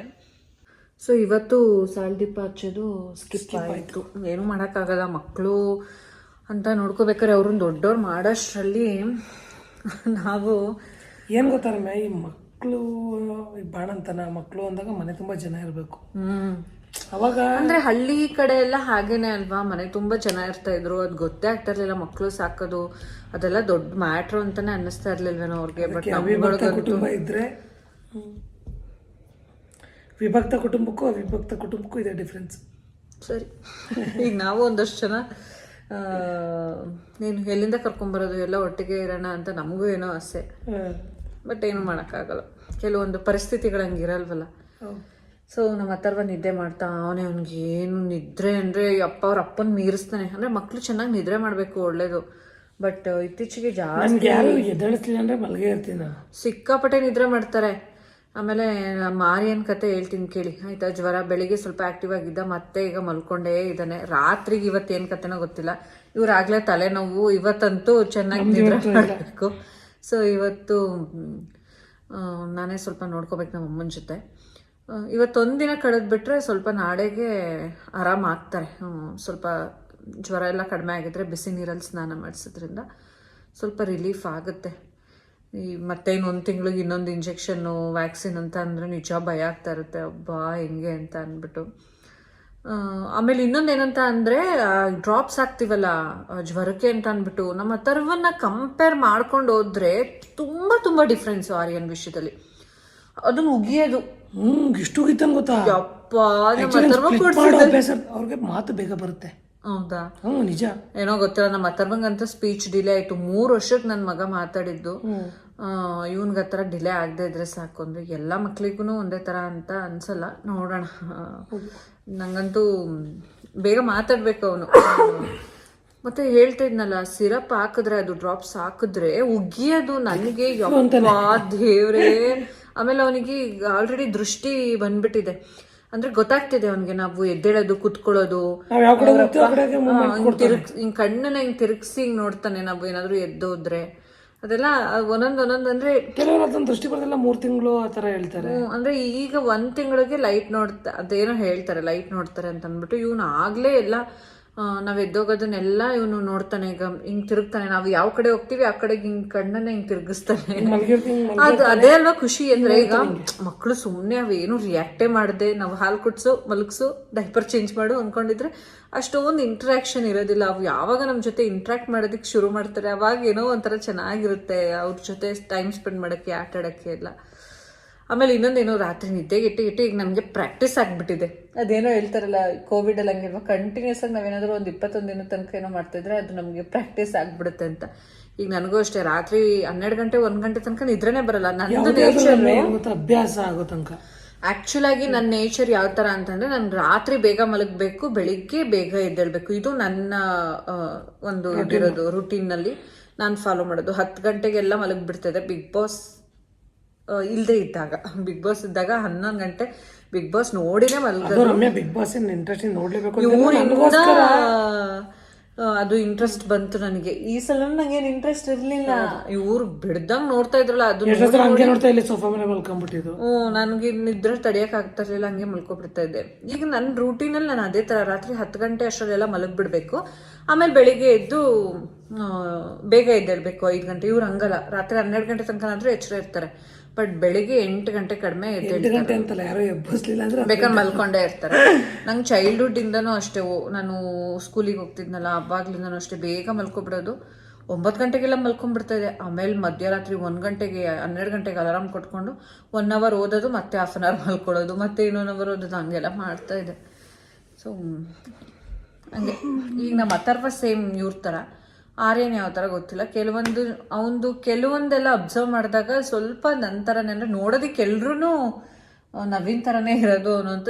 ಸೊ ಇವತ್ತು ಸಾಲ್ದೀಪ ಹಚ್ಚೋದು ಸ್ಕಿಪ್ ಆಯಿತು. ಏನೂ ಮಾಡೋಕ್ಕಾಗಲ್ಲ. ಮಕ್ಕಳು ಅಂತ ನೋಡ್ಕೋಬೇಕಾದ್ರೆ ಅವ್ರನ್ನ ದೊಡ್ಡವ್ರು ಮಾಡೋಷ್ಟರಲ್ಲಿ ನಾವು ಏನು ಗೊತ್ತಾರಮ್ಮ ಈ ಮಕ್ಕಳು ಬಾಣಂತನ ಮಕ್ಕಳು ಅಂದಾಗ ಮನೆ ತುಂಬಾ ಜನ ಇರಬೇಕು. ಅವಾಗ ಅಂದ್ರೆ ಹಳ್ಳಿ ಕಡೆ ಎಲ್ಲ ಹಾಗೇನೆ ಅಲ್ವಾ? ಮನೆ ತುಂಬಾ ಜನ ಇರ್ತಾ ಇದ್ರು. ಅದ್ ಗೊತ್ತೇ ಆಗ್ತಾ ಇರ್ಲಿಲ್ಲ. ಮಕ್ಳು ಸಾಕೋದು ಅದೆಲ್ಲ ದೊಡ್ಡ ಮ್ಯಾಟ್ರ್ ಅಂತಾನೆ ಅನ್ನಿಸ್ತಾ ಇರ್ಲಿಲ್ವೇನೋ ಅವ್ರಿಗೆ ಬಟ್ ಕುಟುಂಬ ಇದ್ರೆ ವಿಭಕ್ತ ಕುಟುಂಬಕ್ಕೂ ಅವಿಭಕ್ತ ಕುಟುಂಬಕ್ಕೂ ಇದೆ ಡಿಫ್ರೆನ್ಸ್ ಸರಿ. ಈಗ ನಾವು ಒಂದಷ್ಟು ಜನ ನೀನು ಎಲ್ಲಿಂದ ಕರ್ಕೊಂಬರೋದು ಎಲ್ಲ ಒಟ್ಟಿಗೆ ಇರೋಣ ಅಂತ ನಮಗೂ ಏನೋ ಆಸೆ. ಬಟ್ ಏನು ಮಾಡೋಕ್ಕಾಗಲ್ಲ. ಕೆಲವೊಂದು ಪರಿಸ್ಥಿತಿಗಳು ಹಂಗಿರಲ್ವಲ್ಲ ಸೊ ನಮ್ಮ ಅಥರ್ವ ನಿದ್ದೆ ಮಾಡ್ತಾ ಅವನೇ ಅವ್ನಿಗೆ ಏನು ನಿದ್ರೆ ಅಂದರೆ ಅಪ್ಪ ಅವ್ರ ಅಪ್ಪನ ಮೀರಿಸ್ತಾನೆ. ಅಂದರೆ ಮಕ್ಕಳು ಚೆನ್ನಾಗಿ ನಿದ್ರೆ ಮಾಡಬೇಕು ಒಳ್ಳೇದು. ಬಟ್ ಇತ್ತೀಚೆಗೆ ಜಾಸ್ತಿ ನನ್ಗೆ ಎದ್ದೇಳಿಸ್ಲಿಲ್ಲ ಅಂದ್ರೆ ಮಲ್ಗೆ ಇರ್ತೀನಿ ನಾನು. ಸಿಕ್ಕಾಪಟ್ಟೆ ನಿದ್ರೆ ಮಾಡ್ತಾರೆ. ಆಮೇಲೆ ಮಾರಿಯನ್ ಕತೆ ಹೇಳ್ತೀನಿ ಕೇಳಿ. ಆಯ್ತಾ? ಜ್ವರ ಬೆಳಿಗ್ಗೆ ಸ್ವಲ್ಪ ಆಕ್ಟಿವ್ ಆಗಿದ್ದ ಮತ್ತೆ ಈಗ ಮಲ್ಕೊಂಡೇ ಇದ್ದಾನೆ. ರಾತ್ರಿಗೆ ಇವತ್ತು ಏನು ಕತೆನೋ ಗೊತ್ತಿಲ್ಲ. ಇವ್ರಾಗಲೇ ತಲೆನೋವು ಇವತ್ತಂತೂ ಚೆನ್ನಾಗಿ ನಿದ್ರೆ ಮಾಡಬೇಕು. ಸೊ ಇವತ್ತು ನಾನೇ ಸ್ವಲ್ಪ ನೋಡ್ಕೋಬೇಕು ನಮ್ಮ ಅಮ್ಮನ ಜೊತೆ. ಇವತ್ತೊಂದಿನ ಕಳೆದ್ಬಿಟ್ರೆ ಸ್ವಲ್ಪ ನಾಳೆಗೆ ಆರಾಮಾಗ್ತಾರೆ ಸ್ವಲ್ಪ ಜ್ವರ ಎಲ್ಲ ಕಡಿಮೆ ಆಗಿದ್ರೆ ಬಿಸಿ ನೀರಲ್ಲಿ ಸ್ನಾನ ಮಾಡಿಸೋದ್ರಿಂದ ಸ್ವಲ್ಪ ರಿಲೀಫ್ ಆಗುತ್ತೆ. ಈ ಮತ್ತೆ ಇನ್ನೊಂದು ತಿಂಗಳಿಗೆ ಇನ್ನೊಂದು ಇಂಜೆಕ್ಷನ್ನು, ವ್ಯಾಕ್ಸಿನ್ ಅಂತ ಅಂದರೆ ನಿಜ ಭಯ ಆಗ್ತಾ ಇರುತ್ತೆ. ಅಬ್ಬಾ, ಹೆಂಗೆ ಅಂತ ಅಂದ್ಬಿಟ್ಟು. ಆಮೇಲೆ ಇನ್ನೊಂದು ಏನಂತ ಅಂದರೆ ಡ್ರಾಪ್ಸ್ ಆಗ್ತಿವಲ್ಲ ಜ್ವರಕ್ಕೆ ಅಂತ ಅಂದ್ಬಿಟ್ಟು ನಮ್ಮ ತರ್ವನ್ನ ಕಂಪೇರ್ ಮಾಡ್ಕೊಂಡು ಹೋದ್ರೆ ತುಂಬ ತುಂಬ ಡಿಫ್ರೆನ್ಸ್ ಆರ್ಯನ್ ವಿಷಯದಲ್ಲಿ. ಅದು ಉಗಿಯೋದು ಹ್ಮ್ ಇಷ್ಟು ಹೋಗಿತ್ತಂಗ್ ಗೊತ್ತಾ? ಯಪ್ಪ ಅವ್ರಿಗೆ ಮಾತು ಬೇಗ ಬರುತ್ತೆ. ಹೌದಾ? ಹ್ಞೂ ನಿಜ. ಏನೋ ಗೊತ್ತಿಲ್ಲ ನಮ್ಮ ಅಥರ್ವಂಗಂತ ಸ್ಪೀಚ್ ಡಿಲೇ ಆಯ್ತು. ಮೂರು ವರ್ಷಕ್ಕೆ ನನ್ನ ಮಗ ಮಾತಾಡಿದ್ದು. ಇವನ್ಗ ಥರ ಡಿಲೇ ಆಗದೆ ಇದ್ರೆ ಸಾಕು ಅಂದ್ರೆ ಎಲ್ಲ ಮಕ್ಳಿಗೂ ಒಂದೇ ತರ ಅಂತ ಅನ್ಸಲ್ಲ. ನೋಡೋಣ. ಆ, ನಂಗಂತೂ ಬೇಗ ಮಾತಾಡ್ಬೇಕು ಅವನು. ಮತ್ತೆ ಹೇಳ್ತಾ ಇದ್ನಲ್ಲ ಸಿರಪ್ ಹಾಕಿದ್ರೆ ಅದು ಡ್ರಾಪ್ಸ್ ಹಾಕಿದ್ರೆ ಉಗಿಯೋದು ನನಗೆ ದೇವ್ರೇ. ಆಮೇಲೆ ಅವನಿಗೆ ಆಲ್ರೆಡಿ ದೃಷ್ಟಿ ಬಂದ್ಬಿಟ್ಟಿದೆ. ಅಂದ್ರೆ ಗೊತ್ತಾಗ್ತಿದೆ ಅವನಿಗೆ ನಾವು ಎದ್ದೇಳೋದು ಕುತ್ಕೊಳ್ಳೋದು. ಆ ಹಿಂಗ್ ತಿರುಗ್ಸ್ ಹಿಂಗ್ ಕಣ್ಣನ್ನ ಹಿಂಗ್ ತಿರುಗ್ಸಿ ಹಿಂಗ್ ನೋಡ್ತಾನೆ ನಾವು ಏನಾದ್ರು ಎದ್ದೋದ್ರೆ. ಅದೆಲ್ಲ ಒಂದೊಂದು ಒಂದೊಂದು ಅಂದ್ರೆ ಕೆಲವರು ಅದನ್ನ ದೃಷ್ಟಿ ಬರೋದಿಲ್ಲ ಮೂರ್ ತಿಂಗಳು ಆ ತರ ಹೇಳ್ತಾರೆ. ಹ್ಮ್, ಅಂದ್ರೆ ಈಗ ಒಂದ್ ತಿಂಗಳಿಗೆ ಲೈಟ್ ನೋಡ್ತಾ ಅದೇನೋ ಹೇಳ್ತಾರೆ ಲೈಟ್ ನೋಡ್ತಾರೆ ಅಂತ ಅಂದ್ಬಿಟ್ಟು ಇವನು ಆಗ್ಲೇ ಎಲ್ಲ ನಾವ್ ಎದ್ದೋಗೋದನ್ನೆಲ್ಲ ಇವನು ನೋಡ್ತಾನೆ. ಈಗ ಹಿಂಗ್ ತಿರುಗ್ತಾನೆ. ನಾವು ಯಾವ ಕಡೆ ಹೋಗ್ತೀವಿ ಆ ಕಡೆಗೆ ಹಿಂಗ್ ಕಣ್ಣನ್ನ ಹಿಂಗ್ ತಿರುಗಿಸ್ತಾನೆ. ಅದು ಅದೇ ಅಲ್ವಾ ಖುಷಿ ಅಂದ್ರೆ ಈಗ ಮಕ್ಕಳು ಸುಮ್ಮನೆ ಅವೇನು ರಿಯಾಕ್ಟೇ ಮಾಡದೆ ನಾವು ಹಾಲು ಕುಡ್ಸು ಮಲಗ್ಸು ಡೈಪರ್ ಚೇಂಜ್ ಮಾಡು ಅನ್ಕೊಂಡಿದ್ರೆ ಅಷ್ಟೊಂದು ಇಂಟ್ರಾಕ್ಷನ್ ಇರೋದಿಲ್ಲ. ಅವು ಯಾವಾಗ ನಮ್ಮ ಜೊತೆ ಇಂಟ್ರಾಕ್ಟ್ ಮಾಡೋದಕ್ಕೆ ಶುರು ಮಾಡ್ತಾರೆ ಅವಾಗ ಏನೋ ಒಂಥರ ಚೆನ್ನಾಗಿರುತ್ತೆ. ಅವ್ರ ಜೊತೆ ಟೈಮ್ ಸ್ಪೆಂಡ್ ಮಾಡೋಕ್ಕೆ ಆಟ ಆಡೋಕ್ಕೆ ಎಲ್ಲ. ಆಮೇಲೆ ಇನ್ನೊಂದೇನೋ ರಾತ್ರಿ ನಿದ್ದೆ ಇಟ್ಟು ಇಟ್ಟು ಈಗ ನಮಗೆ ಪ್ರಾಕ್ಟೀಸ್ ಆಗಿಬಿಟ್ಟಿದೆ. ಅದೇನೋ ಹೇಳ್ತಾರಲ್ಲ ಕೋವಿಡ್ ಅಲ್ಲಿ ಹಂಗಿಲ್ವಾ? ಕಂಟಿನ್ಯೂಸ್ ಆಗಿ ನಾವೇನಾದರೂ ಒಂದು ಇಪ್ಪತ್ತೊಂದು ದಿನ ತನಕ ಏನೋ ಮಾಡ್ತಿದ್ರೆ ಅದು ನಮಗೆ ಪ್ರಾಕ್ಟೀಸ್ ಆಗ್ಬಿಡುತ್ತೆ ಅಂತ. ಈಗ ನನಗೂ ಅಷ್ಟೇ ರಾತ್ರಿ ಹನ್ನೆರಡು ಗಂಟೆ ಒಂದ್ ಗಂಟೆ ತನಕ ನಿದ್ರೆನೇ ಬರಲ್ಲ. ನಂದು ನೇಚರ್ ಅಭ್ಯಾಸ ಆಗೋ ತನಕ. ಆಕ್ಚುಲ್ ಆಗಿ ನನ್ನ ನೇಚರ್ ಯಾವ ತರ ಅಂತಂದ್ರೆ ನಾನು ರಾತ್ರಿ ಬೇಗ ಮಲಗಬೇಕು ಬೆಳಿಗ್ಗೆ ಬೇಗ ಎದ್ದೇಳ್ಬೇಕು. ಇದು ನನ್ನ ಒಂದು ಇದಿರೋದು ರುಟೀನ್ನಲ್ಲಿ ನಾನು ಫಾಲೋ ಮಾಡೋದು. ಹತ್ತು ಗಂಟೆಗೆಲ್ಲ ಮಲಗ್ಬಿಡ್ತದೆ ಬಿಗ್ ಬಾಸ್ ಇಲ್ಲದೆ ಇದ್ದಾಗ. ಬಿಗ್ ಬಾಸ್ ಇದ್ದಾಗ ಹನ್ನೊಂದು ಗಂಟೆ ಬಿಗ್ ಬಾಸ್ ನೋಡಿನೇ ಮಲ್ಗೋದು. ರಮ್ಯಾ ಬಿಗ್ ಬಾಸ್ ನೋಡ್ಲೇಬೇಕು ಅದು ಇಂಟ್ರೆಸ್ಟ್ ಬಂತು ನನಗೆ. ಈ ಸಲ ನಂಗೇನು ಇಂಟ್ರೆಸ್ಟ್ ಇರ್ಲಿಲ್ಲ. ಇವ್ರು ಬಿಡ್ದಂಗ್ ನೋಡ್ತಾ ಇದ್ರಲ್ಲ ಅದು ಹಂಗೆ ನೋಡ್ತಾ ಇಲ್ಲಿ ಸೋಫಾ ಮೇಲೆ ಮಲ್ಕೊಂಡ್ಬಿಟ್ಟಿದ್ದು ಹ್ಞೂ ನನಗೆ ನಿದ್ರೆ ತಡಿಯಕ್ ಆಗ್ತಾ ಇರಲಿಲ್ಲ ಹಂಗೆ ಮಲ್ಕೊಬಿಡ್ತಾ ಇದ್ದೆ. ಈಗ ನನ್ನ ರೂಟೀನಲ್ಲಿ ನಾನು ಅದೇ ಥರ ರಾತ್ರಿ ಹತ್ತು ಗಂಟೆ ಅಷ್ಟರಲ್ಲೆಲ್ಲ ಮಲಗಿಬಿಡ್ಬೇಕು. ಆಮೇಲೆ ಬೆಳಿಗ್ಗೆ ಎದ್ದು ಬೇಗ ಎದ್ದೇಳ್ಬೇಕು ಐದು ಗಂಟೆ. ಇವ್ರು ಹಂಗಲ್ಲ. ರಾತ್ರಿ ಹನ್ನೆರಡು ಗಂಟೆ ತನಕ ಆದ್ರೂ ಎಚ್ಚರ ಇರ್ತಾರೆ. ಬಟ್ ಬೆಳಿಗ್ಗೆ ಎಂಟು ಗಂಟೆ ಕಡಿಮೆ ಗಂಟೆ ಅಂತಲ್ಲ ಯಾರು ಎಬ್ಬಿಸ್ಲಿಲ್ಲ ಅಂದ್ರೆ ಬೇಕಾದ್ರೆ ಮಲ್ಕೊಂಡೇ ಇರ್ತಾರೆ. ನಂಗೆ ಚೈಲ್ಡ್ಹುಡ್ ಇಂದನೂ ಅಷ್ಟೇ. ನಾನು ಸ್ಕೂಲಿಗೆ ಹೋಗ್ತಿದ್ನಲ್ಲ ಅವಾಗ್ಲಿಂದನೂ ಅಷ್ಟೇ. ಬೇಗ ಮಲ್ಕೊಬಿಡೋದು. ಒಂಬತ್ತು ಗಂಟೆಗೆಲ್ಲ ಮಲ್ಕೊಂಡ್ಬಿಡ್ತಾ ಇದೆ. ಆಮೇಲೆ ಮಧ್ಯರಾತ್ರಿ ಒಂದು ಗಂಟೆಗೆ ಹನ್ನೆರಡು ಗಂಟೆಗೆ ಅಲಾರಾಮ್ ಕೊಟ್ಕೊಂಡು ಒನ್ ಅವರ್ ಓದೋದು ಮತ್ತೆ ಹಾಫ್ ಅನ್ ಅವರ್ ಮಲ್ಕೊಳ್ಳೋದು ಮತ್ತೆ ಇನ್ನೊಂದು ಅವರ್ ಓದೋದು. ಹಂಗೆಲ್ಲ ಮಾಡ್ತಾ ಇದೆ. ಸೊ ಹಂಗೆ. ಈಗ ನಮ್ಮ ಅಥರ್ವ ಸೇಮ್ ಇವ್ರ ಥರ ಆರ್ಯನ್ ಯಾವ ಥರ ಗೊತ್ತಿಲ್ಲ. ಕೆಲವೊಂದು ಅವನದು ಕೆಲವೊಂದೆಲ್ಲ ಅಬ್ಸರ್ವ್ ಮಾಡಿದಾಗ ಸ್ವಲ್ಪ ನಂತರನೇ ಅಂದರೆ ನೋಡೋದಕ್ಕೆ ಎಲ್ಲರೂ ನವೀನ್ ಥರನೇ ಇರೋದು ಅನ್ನೋಂಥ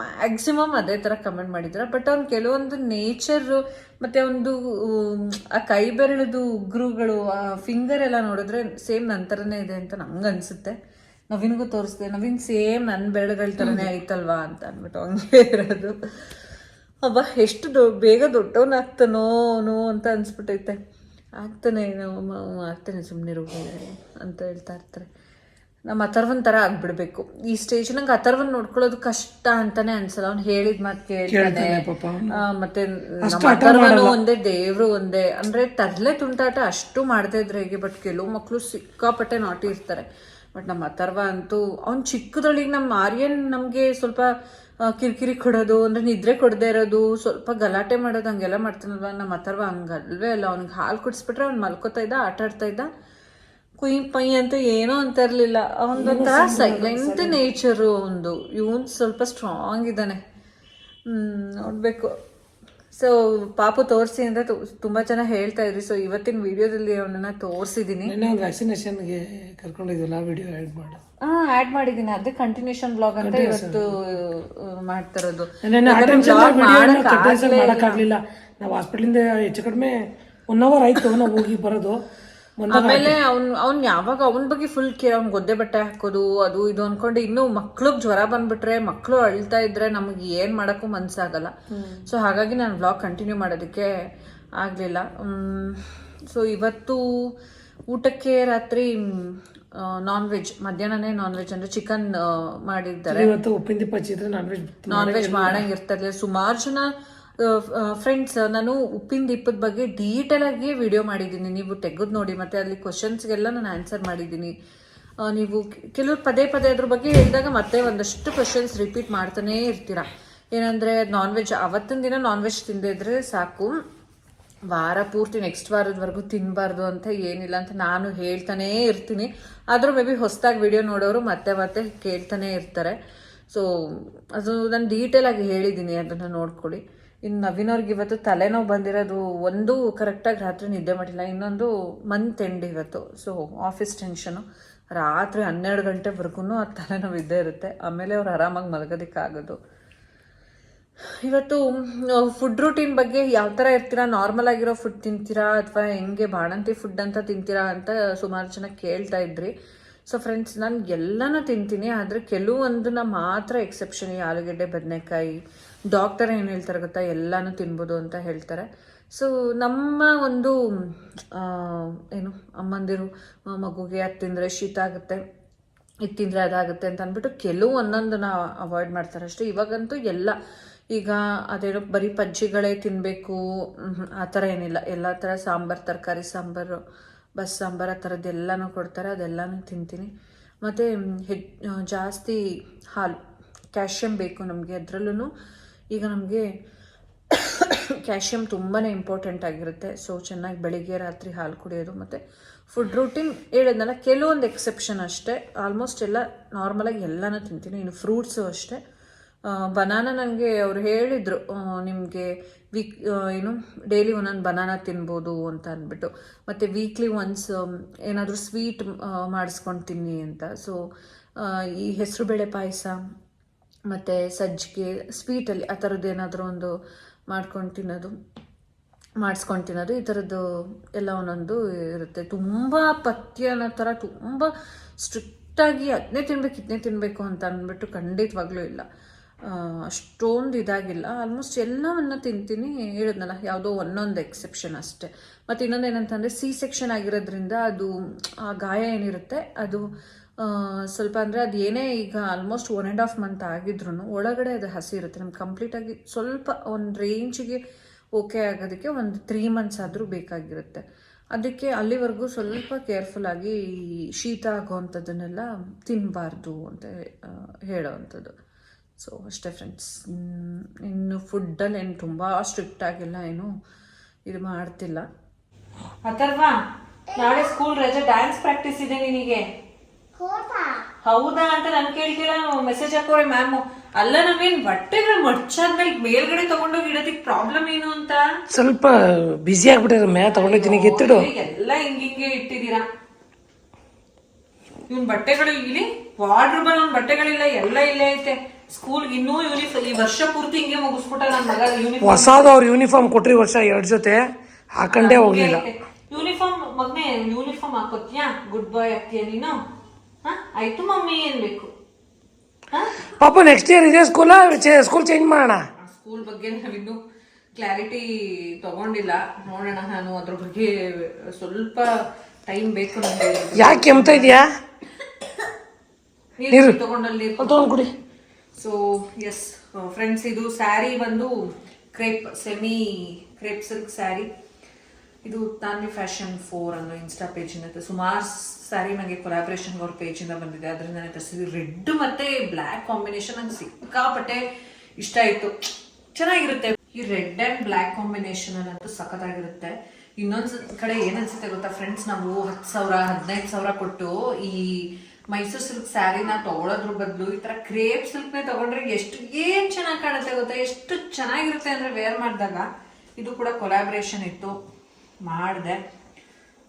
ಮ್ಯಾಕ್ಸಿಮಮ್ ಅದೇ ಥರ ಕಮೆಂಟ್ ಮಾಡಿದ್ದಾರೆ ಬಟ್ ಅವ್ನು ಕೆಲವೊಂದು ನೇಚರು ಮತ್ತು ಒಂದು ಆ ಕೈ ಬೆರಳದು ಉಗ್ರುಗಳು ಆ ಫಿಂಗರ್ ಎಲ್ಲ ನೋಡಿದ್ರೆ ಸೇಮ್ ನನ್ನ ಥರನೇ ಇದೆ ಅಂತ ನಂಗೆ ಅನಿಸುತ್ತೆ. ನವೀನ್ಗೂ ತೋರಿಸ್ದೆ ನವೀನ್ ಸೇಮ್ ನನ್ನ ಬೆರಳುಗಳ ಥರನೇ ಐತಲ್ವಾ? ಅಂತ ಅಂದ್ಬಿಟ್ಟು ಹಂಗೆ ಇರೋದು. ಅಬ್ಬ ಎಷ್ಟು ದೊ ಬೇಗ ದೊಡ್ಡವನಾಗ್ತಾನೋ ಅವನು ಅಂತ ಅನ್ಸ್ಬಿಟ್ಟೈತೆ. ಆಗ್ತಾನೆ ನಾವು ಆಗ್ತಾನೆ ಸುಮ್ಮನೆ ಅಂತ ಹೇಳ್ತಾ ಇರ್ತಾರೆ. ನಮ್ಮ ಅಥರ್ವನ್ ಥರ ಆಗ್ಬಿಡ್ಬೇಕು. ಈ ಸ್ಟೇಜ್ ನಂಗೆ ಅಥರ್ವನ್ ನೋಡ್ಕೊಳ್ಳೋದು ಕಷ್ಟ ಅಂತಾನೆ ಅನ್ಸಲ್ಲ. ಅವ್ನು ಹೇಳಿದ ಮಾತು ಕೇಳ್ತಾನೆ. ಮತ್ತೆ ಅಥರ್ವನು ಒಂದೇ ದೇವ್ರು ಒಂದೇ. ಅಂದ್ರೆ ತರ್ಲೆ ತುಂಟಾಟ ಅಷ್ಟು ಮಾಡದೇ ಇದ್ರೆ ಹೇಗೆ? ಬಟ್ ಕೆಲವು ಮಕ್ಕಳು ಸಿಕ್ಕಾಪಟ್ಟೆ ನಾಟಿ ಇರ್ತಾರೆ. ಬಟ್ ನಮ್ಮ ಅಥರ್ವ ಅಂತೂ ಅವ್ನು ಚಿಕ್ಕದೊಳಗೆ ನಮ್ಮ ಆರ್ಯನ್ ನಮಗೆ ಸ್ವಲ್ಪ ಕಿರಿಕಿರಿ ಕೊಡೋದು ಅಂದರೆ ನಿದ್ರೆ ಕೊಡದೇ ಇರೋದು ಸ್ವಲ್ಪ ಗಲಾಟೆ ಮಾಡೋದು ಹಂಗೆಲ್ಲ ಮಾಡ್ತಾನಲ್ವ ನಮ್ಮ ಅಥರ್ವ ಹಂಗಲ್ವೇ ಅಲ್ಲ ಅವ್ನಿಗೆ ಹಾಲು ಕುಡಿಸ್ಬಿಟ್ರೆ ಅವ್ನು ಮಲ್ಕೋತಾ ಇದ್ದ ಆಟ ಆಡ್ತಾ ಇದ್ದ. ಕುಯ್ ಪೈ ಅಂತ ಏನೋ ಅಂತ ಇರ್ಲಿಲ್ಲ. ಅವನದೊಂಥರ ಸೈಲೆಂಟ್ ನೇಚರು ಒಂದು. ಇವನ್ ಸ್ವಲ್ಪ ಸ್ಟ್ರಾಂಗ್ ಇದ್ದಾನೆ. ನೋಡ್ಬೇಕು. ಸೊ ಪಾಪು ತೋರಿಸಿ ಅಂದ್ರೆ ತು- ತುಂಬಾ ಜನ ಹೇಳ್ತಾ ಇದ್ರಿ. ಸೊ ಇವತ್ತಿನ ವಿಡಿಯೋದಲ್ಲಿ ಅವನನ್ನ ತೋರಿಸಿದೀನಿ. ವ್ಯಾಕ್ಸಿನೇಷನ್ಗೆ ಕರ್ಕೊಂಡಿದ್ವಲ್ಲ ವಿಡಿಯೋ ಆ್ಯಡ್ ಮಾಡಿ. ಹಾ ಆಡ್ ಮಾಡಿದ್ದೀನಿ ಅದೇ ಕಂಟಿನ್ಯೂಷನ್ ಬ್ಲಾಗ್ ಅಂತ ಇವತ್ತು ಆಗ್ಲೇ ಇಲ್ಲ. ಮಾಡೋಕ್ಕಾಗಲಿಲ್ಲ ನಾವು ಹಾಸ್ಪಿಟ್ಲಿಂದ ಹೆಚ್ಚು ಕಡಿಮೆ ಒನ್ ಅವರ್ ಆಯ್ತು. ನಾವು ಹೋಗಿ ಬರೋದು. ಆಮೇಲೆ ಅವ್ನ್ ಅವ್ನ್ ಯಾವಾಗ ಅವನ ಬಗ್ಗೆ ಫುಲ್ ಕೇರ್ ಅವ್ನ್ ಗೊದ್ದೆ ಬಟ್ಟೆ ಹಾಕೋದು ಅದು ಇದು ಅನ್ಕೊಂಡು ಇನ್ನು ಮಕ್ಳಿಗೆ ಜ್ವರ ಬಂದ್ಬಿಟ್ರೆ ಮಕ್ಳು ಅಳ್ತಾ ಇದ್ರೆ ನಮಗೆ ಏನ್ ಮಾಡಕ್ಕೂ ಮನ್ಸಾಗಲ್ಲ. ಸೊ ಹಾಗಾಗಿ ನಾನು ಬ್ಲಾಗ್ ಕಂಟಿನ್ಯೂ ಮಾಡೋದಕ್ಕೆ ಆಗ್ಲಿಲ್ಲ. ಸೊ ಇವತ್ತು ಊಟಕ್ಕೆ ರಾತ್ರಿ ನಾನ್ ವೆಜ್ ಮಧ್ಯಾಹ್ನನೇ ನಾನ್ ವೆಜ್ ಅಂದ್ರೆ ಚಿಕನ್ ಮಾಡಿದ್ದಾರೆ. ನಾನ್ ವೆಜ್ ನಾನ್ ವೆಜ್ ಮಾಡಂಗಿರ್ತಾರೆ ಸುಮಾರು ಜನ ಫ್ರೆಂಡ್ಸ್ ನಾನು ಉಪ್ಪಿನ ದೀಪದ ಬಗ್ಗೆ ಡೀಟೇಲ್ ಆಗಿ ವಿಡಿಯೋ ಮಾಡಿದ್ದೀನಿ. ನೀವು ತೆಗೆದು ನೋಡಿ, ಮತ್ತೆ ಅಲ್ಲಿ ಕ್ವಶನ್ಸ್ಗೆಲ್ಲ ನಾನು ಆನ್ಸರ್ ಮಾಡಿದ್ದೀನಿ. ನೀವು ಕೆಲವರು ಪದೇ ಪದೇ ಅದ್ರ ಬಗ್ಗೆ ಹೇಳಿದಾಗ ಮತ್ತೆ ಒಂದಷ್ಟು ಕ್ವಶನ್ಸ್ ರಿಪೀಟ್ ಮಾಡ್ತಾನೇ ಇರ್ತೀರಾ? ಏನಂದ್ರೆ ನಾನ್ ವೆಜ್ ಅವತ್ತಿನ ದಿನ ನಾನ್ ವೆಜ್ ತಿಂದೇ ಇದ್ರೆ ಸಾಕು. ವಾರ ಪೂರ್ತಿ ನೆಕ್ಸ್ಟ್ ವಾರದವರೆಗೂ ತಿನ್ನಬಾರ್ದು ಅಂತ ಏನಿಲ್ಲ ಅಂತ ನಾನು ಹೇಳ್ತಾನೇ ಇರ್ತೀನಿ. ಆದರೂ ಮೇ ಬಿ ಹೊಸದಾಗಿ ವಿಡಿಯೋ ನೋಡೋರು ಮತ್ತೆ ಮತ್ತೆ ಕೇಳ್ತಾನೆ ಇರ್ತಾರೆ. ಸೊ ಅದು ನಾನು ಡೀಟೇಲ್ ಆಗಿ ಹೇಳಿದ್ದೀನಿ, ಅದನ್ನು ನೋಡ್ಕೊಳ್ಳಿ. ಇನ್ನು ನವೀನ್ ಅವ್ರಿಗೆ ಇವತ್ತು ತಲೆನೋವು ಬಂದಿರೋದು ಒಂದು ಕರೆಕ್ಟಾಗಿ ರಾತ್ರಿ ನಿದ್ದೆ ಮಾಡಿಲ್ಲ ಇನ್ನೊಂದು ಮಂತ್ ಎಂಡ್ ಇವತ್ತು. ಸೊ ಆಫೀಸ್ ಟೆನ್ಷನು ರಾತ್ರಿ ಹನ್ನೆರಡು ಗಂಟೆವರೆಗೂ ಆ ತಲೆನೋವು ಇದ್ದೇ ಇರುತ್ತೆ. ಆಮೇಲೆ ಅವ್ರು ಆರಾಮಾಗಿ ಮಲಗೋದಕ್ಕಾಗೋದು. ಇವತ್ತು ಫುಡ್ ರೂಟೀನ್ ಬಗ್ಗೆ ಯಾವ ಥರ ಇರ್ತೀರಾ? ನಾರ್ಮಲ್ ಆಗಿರೋ ಫುಡ್ ತಿಂತೀರಾ? ಅಥವಾ ಹೆಂಗೆ ಬಾಣಂತಿ ಫುಡ್ ಅಂತ ತಿಂತೀರಾ ಅಂತ ಸುಮಾರು ಜನ ಕೇಳ್ತಾ ಇದ್ರಿ. ಸೊ ಫ್ರೆಂಡ್ಸ್ ನಾನು ಎಲ್ಲನೂ ತಿಂತೀನಿ, ಆದರೆ ಕೆಲವೊಂದನ್ನ ಮಾತ್ರ ಎಕ್ಸೆಪ್ಷನ್ ಈ ಆಲೂಗೆಡ್ಡೆ, ಬದನೆಕಾಯಿ ಡಾಕ್ಟರ್ ಏನು ಹೇಳ್ತಾರೆ ಗೊತ್ತಾ? ಎಲ್ಲನೂ ತಿನ್ಬೋದು ಅಂತ ಹೇಳ್ತಾರೆ. ಸೊ ನಮ್ಮ ಒಂದು ಏನು, ಅಮ್ಮಂದಿರು ಮಗುಗೆ ಅದು ತಿಂದರೆ ಶೀತ ಆಗುತ್ತೆ, ಇದು ತಿಂದರೆ ಅದಾಗುತ್ತೆ ಅಂತ ಅಂದ್ಬಿಟ್ಟು ಕೆಲವು ಒಂದೊಂದನ್ನ ಅವಾಯ್ಡ್ ಮಾಡ್ತಾರೆ ಅಷ್ಟೇ. ಇವಾಗಂತೂ ಎಲ್ಲ, ಈಗ ಅದೇನೋ ಬರೀ ಪಜ್ಜಿಗಳೇ ತಿನ್ನಬೇಕು ಆ ಥರ ಏನಿಲ್ಲ. ಎಲ್ಲ ಥರ ಸಾಂಬಾರು, ತರಕಾರಿ ಸಾಂಬಾರು, ಬಸ್ ಸಾಂಬಾರು ಆ ಥರದ್ದು ಎಲ್ಲನೂ ಕೊಡ್ತಾರೆ, ಅದೆಲ್ಲನೂ ತಿಂತೀನಿ. ಮತ್ತು ಜಾಸ್ತಿ ಹಾಲು ಕ್ಯಾಲ್ಶಿಯಮ್ ಬೇಕು ನಮಗೆ ಅದರಲ್ಲೂ ಈಗ ನಮಗೆ ಕ್ಯಾಲ್ಶಿಯಮ್ ತುಂಬಾ ಇಂಪಾರ್ಟೆಂಟ್ ಆಗಿರುತ್ತೆ. ಸೊ ಚೆನ್ನಾಗಿ ಬೆಳಿಗ್ಗೆ, ರಾತ್ರಿ ಹಾಲು ಕುಡಿಯೋದು ಮತ್ತು ಫುಡ್ ರೂಟೀನ್ ಹೇಳಿದ್ನಲ್ಲ, ಕೆಲವೊಂದು ಎಕ್ಸೆಪ್ಷನ್ ಅಷ್ಟೇ. ಆಲ್ಮೋಸ್ಟ್ ಎಲ್ಲ ನಾರ್ಮಲಾಗಿ ಎಲ್ಲನೂ ತಿಂತೀನಿ. ಇನ್ನು ಫ್ರೂಟ್ಸು ಅಷ್ಟೇ. ಬನಾನ ನನಗೆ ಅವರು ಹೇಳಿದರು ನಿಮಗೆ ವೀಕ್ ಏನು ಡೈಲಿ ಒಂದೊಂದು ಬನಾನ ತಿನ್ಬೋದು ಅಂತ ಅಂದ್ಬಿಟ್ಟು. ಮತ್ತು ವೀಕ್ಲಿ ಒನ್ಸ್ ಏನಾದರೂ ಸ್ವೀಟ್ ಮಾಡಿಸ್ಕೊಂಡು ತಿನ್ನಿ ಅಂತ. ಸೊ ಈ ಹೆಸರುಬೇಳೆ ಪಾಯಸ ಮತ್ತು ಸಜ್ಜಿಗೆ ಸ್ವೀಟಲ್ಲಿ ಆ ಥರದ್ದು ಏನಾದರೂ ಒಂದು ಮಾಡ್ಕೊಂಡು ತಿನ್ನೋದು, ಮಾಡಿಸ್ಕೊಂಡು ತಿನ್ನೋದು, ಈ ಥರದ್ದು ಎಲ್ಲ ಒಂದೊಂದು ಇರುತ್ತೆ. ತುಂಬ ಪಥ್ಯ ಅನ್ನೋ ಥರ, ತುಂಬ ಸ್ಟ್ರಿಕ್ಟ್ ಸ್ಟ್ರಿಕ್ಟಾಗಿ ಅದನ್ನೇ ತಿನ್ಬೇಕು ಇದನ್ನೇ ತಿನ್ನಬೇಕು ಅಂತ ಅಂದ್ಬಿಟ್ಟು ಖಂಡಿತವಾಗ್ಲೂ ಇಲ್ಲ. ಅಷ್ಟೊಂದು ಇದಾಗಿಲ್ಲ. ಆಲ್ಮೋಸ್ಟ್ ಎಲ್ಲವನ್ನ ತಿಂತೀನಿ. ಹೇಳಿದ್ನಲ್ಲ, ಯಾವುದೋ ಒಂದೊಂದು ಎಕ್ಸೆಪ್ಷನ್ ಅಷ್ಟೇ. ಮತ್ತು ಇನ್ನೊಂದು ಏನಂತಂದರೆ ಸಿ ಸೆಕ್ಷನ್ ಆಗಿರೋದ್ರಿಂದ ಅದು ಆ ಗಾಯ ಏನಿರುತ್ತೆ, ಅದು ಸ್ವಲ್ಪ ಅಂದರೆ ಅದು ಏನೇ ಈಗ almost one and half month ಆಗಿದ್ರು ಒಳಗಡೆ ಅದು ಹಸಿ ಇರುತ್ತೆ. ನಮ್ಗೆ ಕಂಪ್ಲೀಟಾಗಿ ಸ್ವಲ್ಪ ಒಂದು ರೇಂಜಿಗೆ ಓಕೆ ಆಗೋದಕ್ಕೆ ಒಂದು ತ್ರೀ ಮಂತ್ಸ್ ಆದರೂ ಬೇಕಾಗಿರುತ್ತೆ. ಅದಕ್ಕೆ ಅಲ್ಲಿವರೆಗೂ ಸ್ವಲ್ಪ ಕೇರ್ಫುಲ್ಲಾಗಿ ಶೀತ ಆಗುವಂಥದ್ದನ್ನೆಲ್ಲ ತಿನ್ನಬಾರ್ದು ಅಂತ ಹೇಳೋವಂಥದ್ದು ಸೊ ಅಷ್ಟೇ ಫ್ರೆಂಡ್ಸ್ ಇನ್ನು ಫುಡ್ಡಲ್ಲಿ ಏನು ತುಂಬ ಸ್ಟ್ರಿಕ್ಟ್ ಆಗಿಲ್ಲ, ಏನು ಇದು ಮಾಡ್ತಿಲ್ಲ. ಅಥರ್ವಾ ನಾಳೆ ಸ್ಕೂಲ್ ರಜೆ ಡ್ಯಾನ್ಸ್ ಪ್ರಾಕ್ಟೀಸ್ ಇದೆ ನಿನಗೆ. ಹೌದಾ ಅಂತ ನಾನು ಕೇಳ್ತಿಲ್ಲ ಮೆಸೇಜ್ ಹಾಕೋರೆ ಮ್ಯಾಮ್ ಅಲ್ಲ ನಮ್ಗೇನ್ ಬಟ್ಟೆಗಳು ಮಡ್ಚಾದ್ಮೇಲೆ ಮೇಲ್ಗಡೆ ತಗೊಂಡೋಗಿ ಇಡೋದಕ್ಕೆ ಪ್ರಾಬ್ಲಮ್ ಏನು ಅಂತ? ಸ್ವಲ್ಪ ಬಿಸಿ ಆಗ್ಬಿಟ್ಟಿದ್ರೆ ಮ್ಯಾ ತಗೊಂಡಿದ್ದೀನಿ ಎತ್ತಿಡು ಎಲ್ಲ ಹಿಂಗಿಂಗೆ ಇಟ್ಟಿದ್ದೀರಾ? ಇವನ್ ಬಟ್ಟೆಗಳು ಇಲ್ಲಿ ವಾರ್ಡ್ರೂಬ್ ಅಲ್ಲಿ ಬಟ್ಟೆಗಳಿಲ್ಲ ಎಲ್ಲ ಇಲ್ಲೇ ಐತೆ. ಸ್ಕೂಲ್ ಇನ್ನೂ ಯೂನಿಫಾರ್ಮ್ ಈ ವರ್ಷ ಪೂರ್ತಿ ಹಿಂಗೆ ಮುಗಿಸ್ಬಿಟ್ಟ ನನ್ನ ಮಗ ಯೂನಿಫಾರ್ಮ್ ಹೊಸದು ಅವ್ರ ಯೂನಿಫಾರ್ಮ್ ಕೊಟ್ರಿ ವರ್ಷ ಎರಡ್ ಜೊತೆ ಹಾಕೊಂಡೇ ಹೋಗ್ಲಿಲ್ಲ. ಯೂನಿಫಾರ್ಮ್ ಮಗ್ನೆ ಯೂನಿಫಾರ್ಮ್ ಹಾಕೋತ್ಯಾ? ಗುಡ್ ಬಾಯ್ ಆಗ್ತೀಯ ನೀನು? ಆಯ್ತು ಮಮ್ಮಿ ಏನ್ ಬೇಕು? ಪಾಪ ನೆಕ್ಸ್ಟ್ ಇಯರ್ ಇದೇ ಸ್ಕೂಲ್ ಸ್ಕೂಲ್ ಚೇಂಜ್ ಮಾಡೋಣ. ಸ್ಕೂಲ್ ಬಗ್ಗೆ ನಾವಿನ್ನು ಕ್ಲಾರಿಟಿ ತಗೊಂಡಿಲ್ಲ. ನೋಡೋಣ ನಾನು ಅದ್ರ ಬಗ್ಗೆ ಸ್ವಲ್ಪ ಟೈಮ್ ಬೇಕು ನನಗೆ ಯಾಕೆ ಕೆಮ್ತಾ ಇದೆಯಾ? ನೀರು ತಗೊಂಡಲ್ಲಿ ತಗೊಂಡು ಕುಡಿ. ಸೊ ಎಸ್ ಫ್ರೆಂಡ್ಸ್ ಇದು ಸ್ಯಾರಿ ಬಂದು crepe semi crepe silk sari ಇದು ತಾನ್ವಿ ಫ್ಯಾಷನ್ ಫೋರ್ ಅನ್ನೋ ಇನ್ಸ್ಟಾ ಪೇಜಿನ ಸುಮಾರು ಸ್ಯಾರಿ ನನಗೆ ಕೊಲಾಬ್ರೇಷನ್ ಅವ್ರ ಪೇಜಿಂದ ಬಂದಿದೆ. ಅದರಿಂದ ನಾನು ತರಿಸಿದ್ವಿ ರೆಡ್ ಮತ್ತೆ ಬ್ಲ್ಯಾಕ್ ಕಾಂಬಿನೇಷನ್ ನಂಗೆ ಸಿಕ್ಕಾಪಟ್ಟೆ ಇಷ್ಟ ಆಯ್ತು. ಚೆನ್ನಾಗಿರುತ್ತೆ. ಈ ರೆಡ್ ಅಂಡ್ ಬ್ಲ್ಯಾಕ್ ಕಾಂಬಿನೇಷನ್ ಅನ್ನಂತೂ ಸಖತ್ತಾಗಿರುತ್ತೆ. ಇನ್ನೊಂದ್ ಕಡೆ ಏನನ್ಸುತ್ತೆ ಗೊತ್ತಾ ಫ್ರೆಂಡ್ಸ್ ನಾವು ಹತ್ತು ಸಾವಿರ, ಹದಿನೈದು ಸಾವಿರ ಕೊಟ್ಟು ಈ ಮೈಸೂರು ಸಿಲ್ಕ್ ಸ್ಯಾರಿನ ತಗೊಳೋದ್ರ ಬದಲು ಈ ತರ ಕ್ರೇಪ್ ಸಿಲ್ಕ್ ನೇ ತಗೊಂಡ್ರೆ ಎಷ್ಟು, ಏನ್ ಚೆನ್ನಾಗಿ ಕಾಣುತ್ತೆ ಗೊತ್ತಾ? ಎಷ್ಟು ಚೆನ್ನಾಗಿರುತ್ತೆ ಅಂದ್ರೆ ವೇರ್ ಮಾಡಿದಾಗ. ಇದು ಕೂಡ ಕೊಲಾಬ್ರೇಷನ್ ಇತ್ತು. ಮಾಡಿದೆ.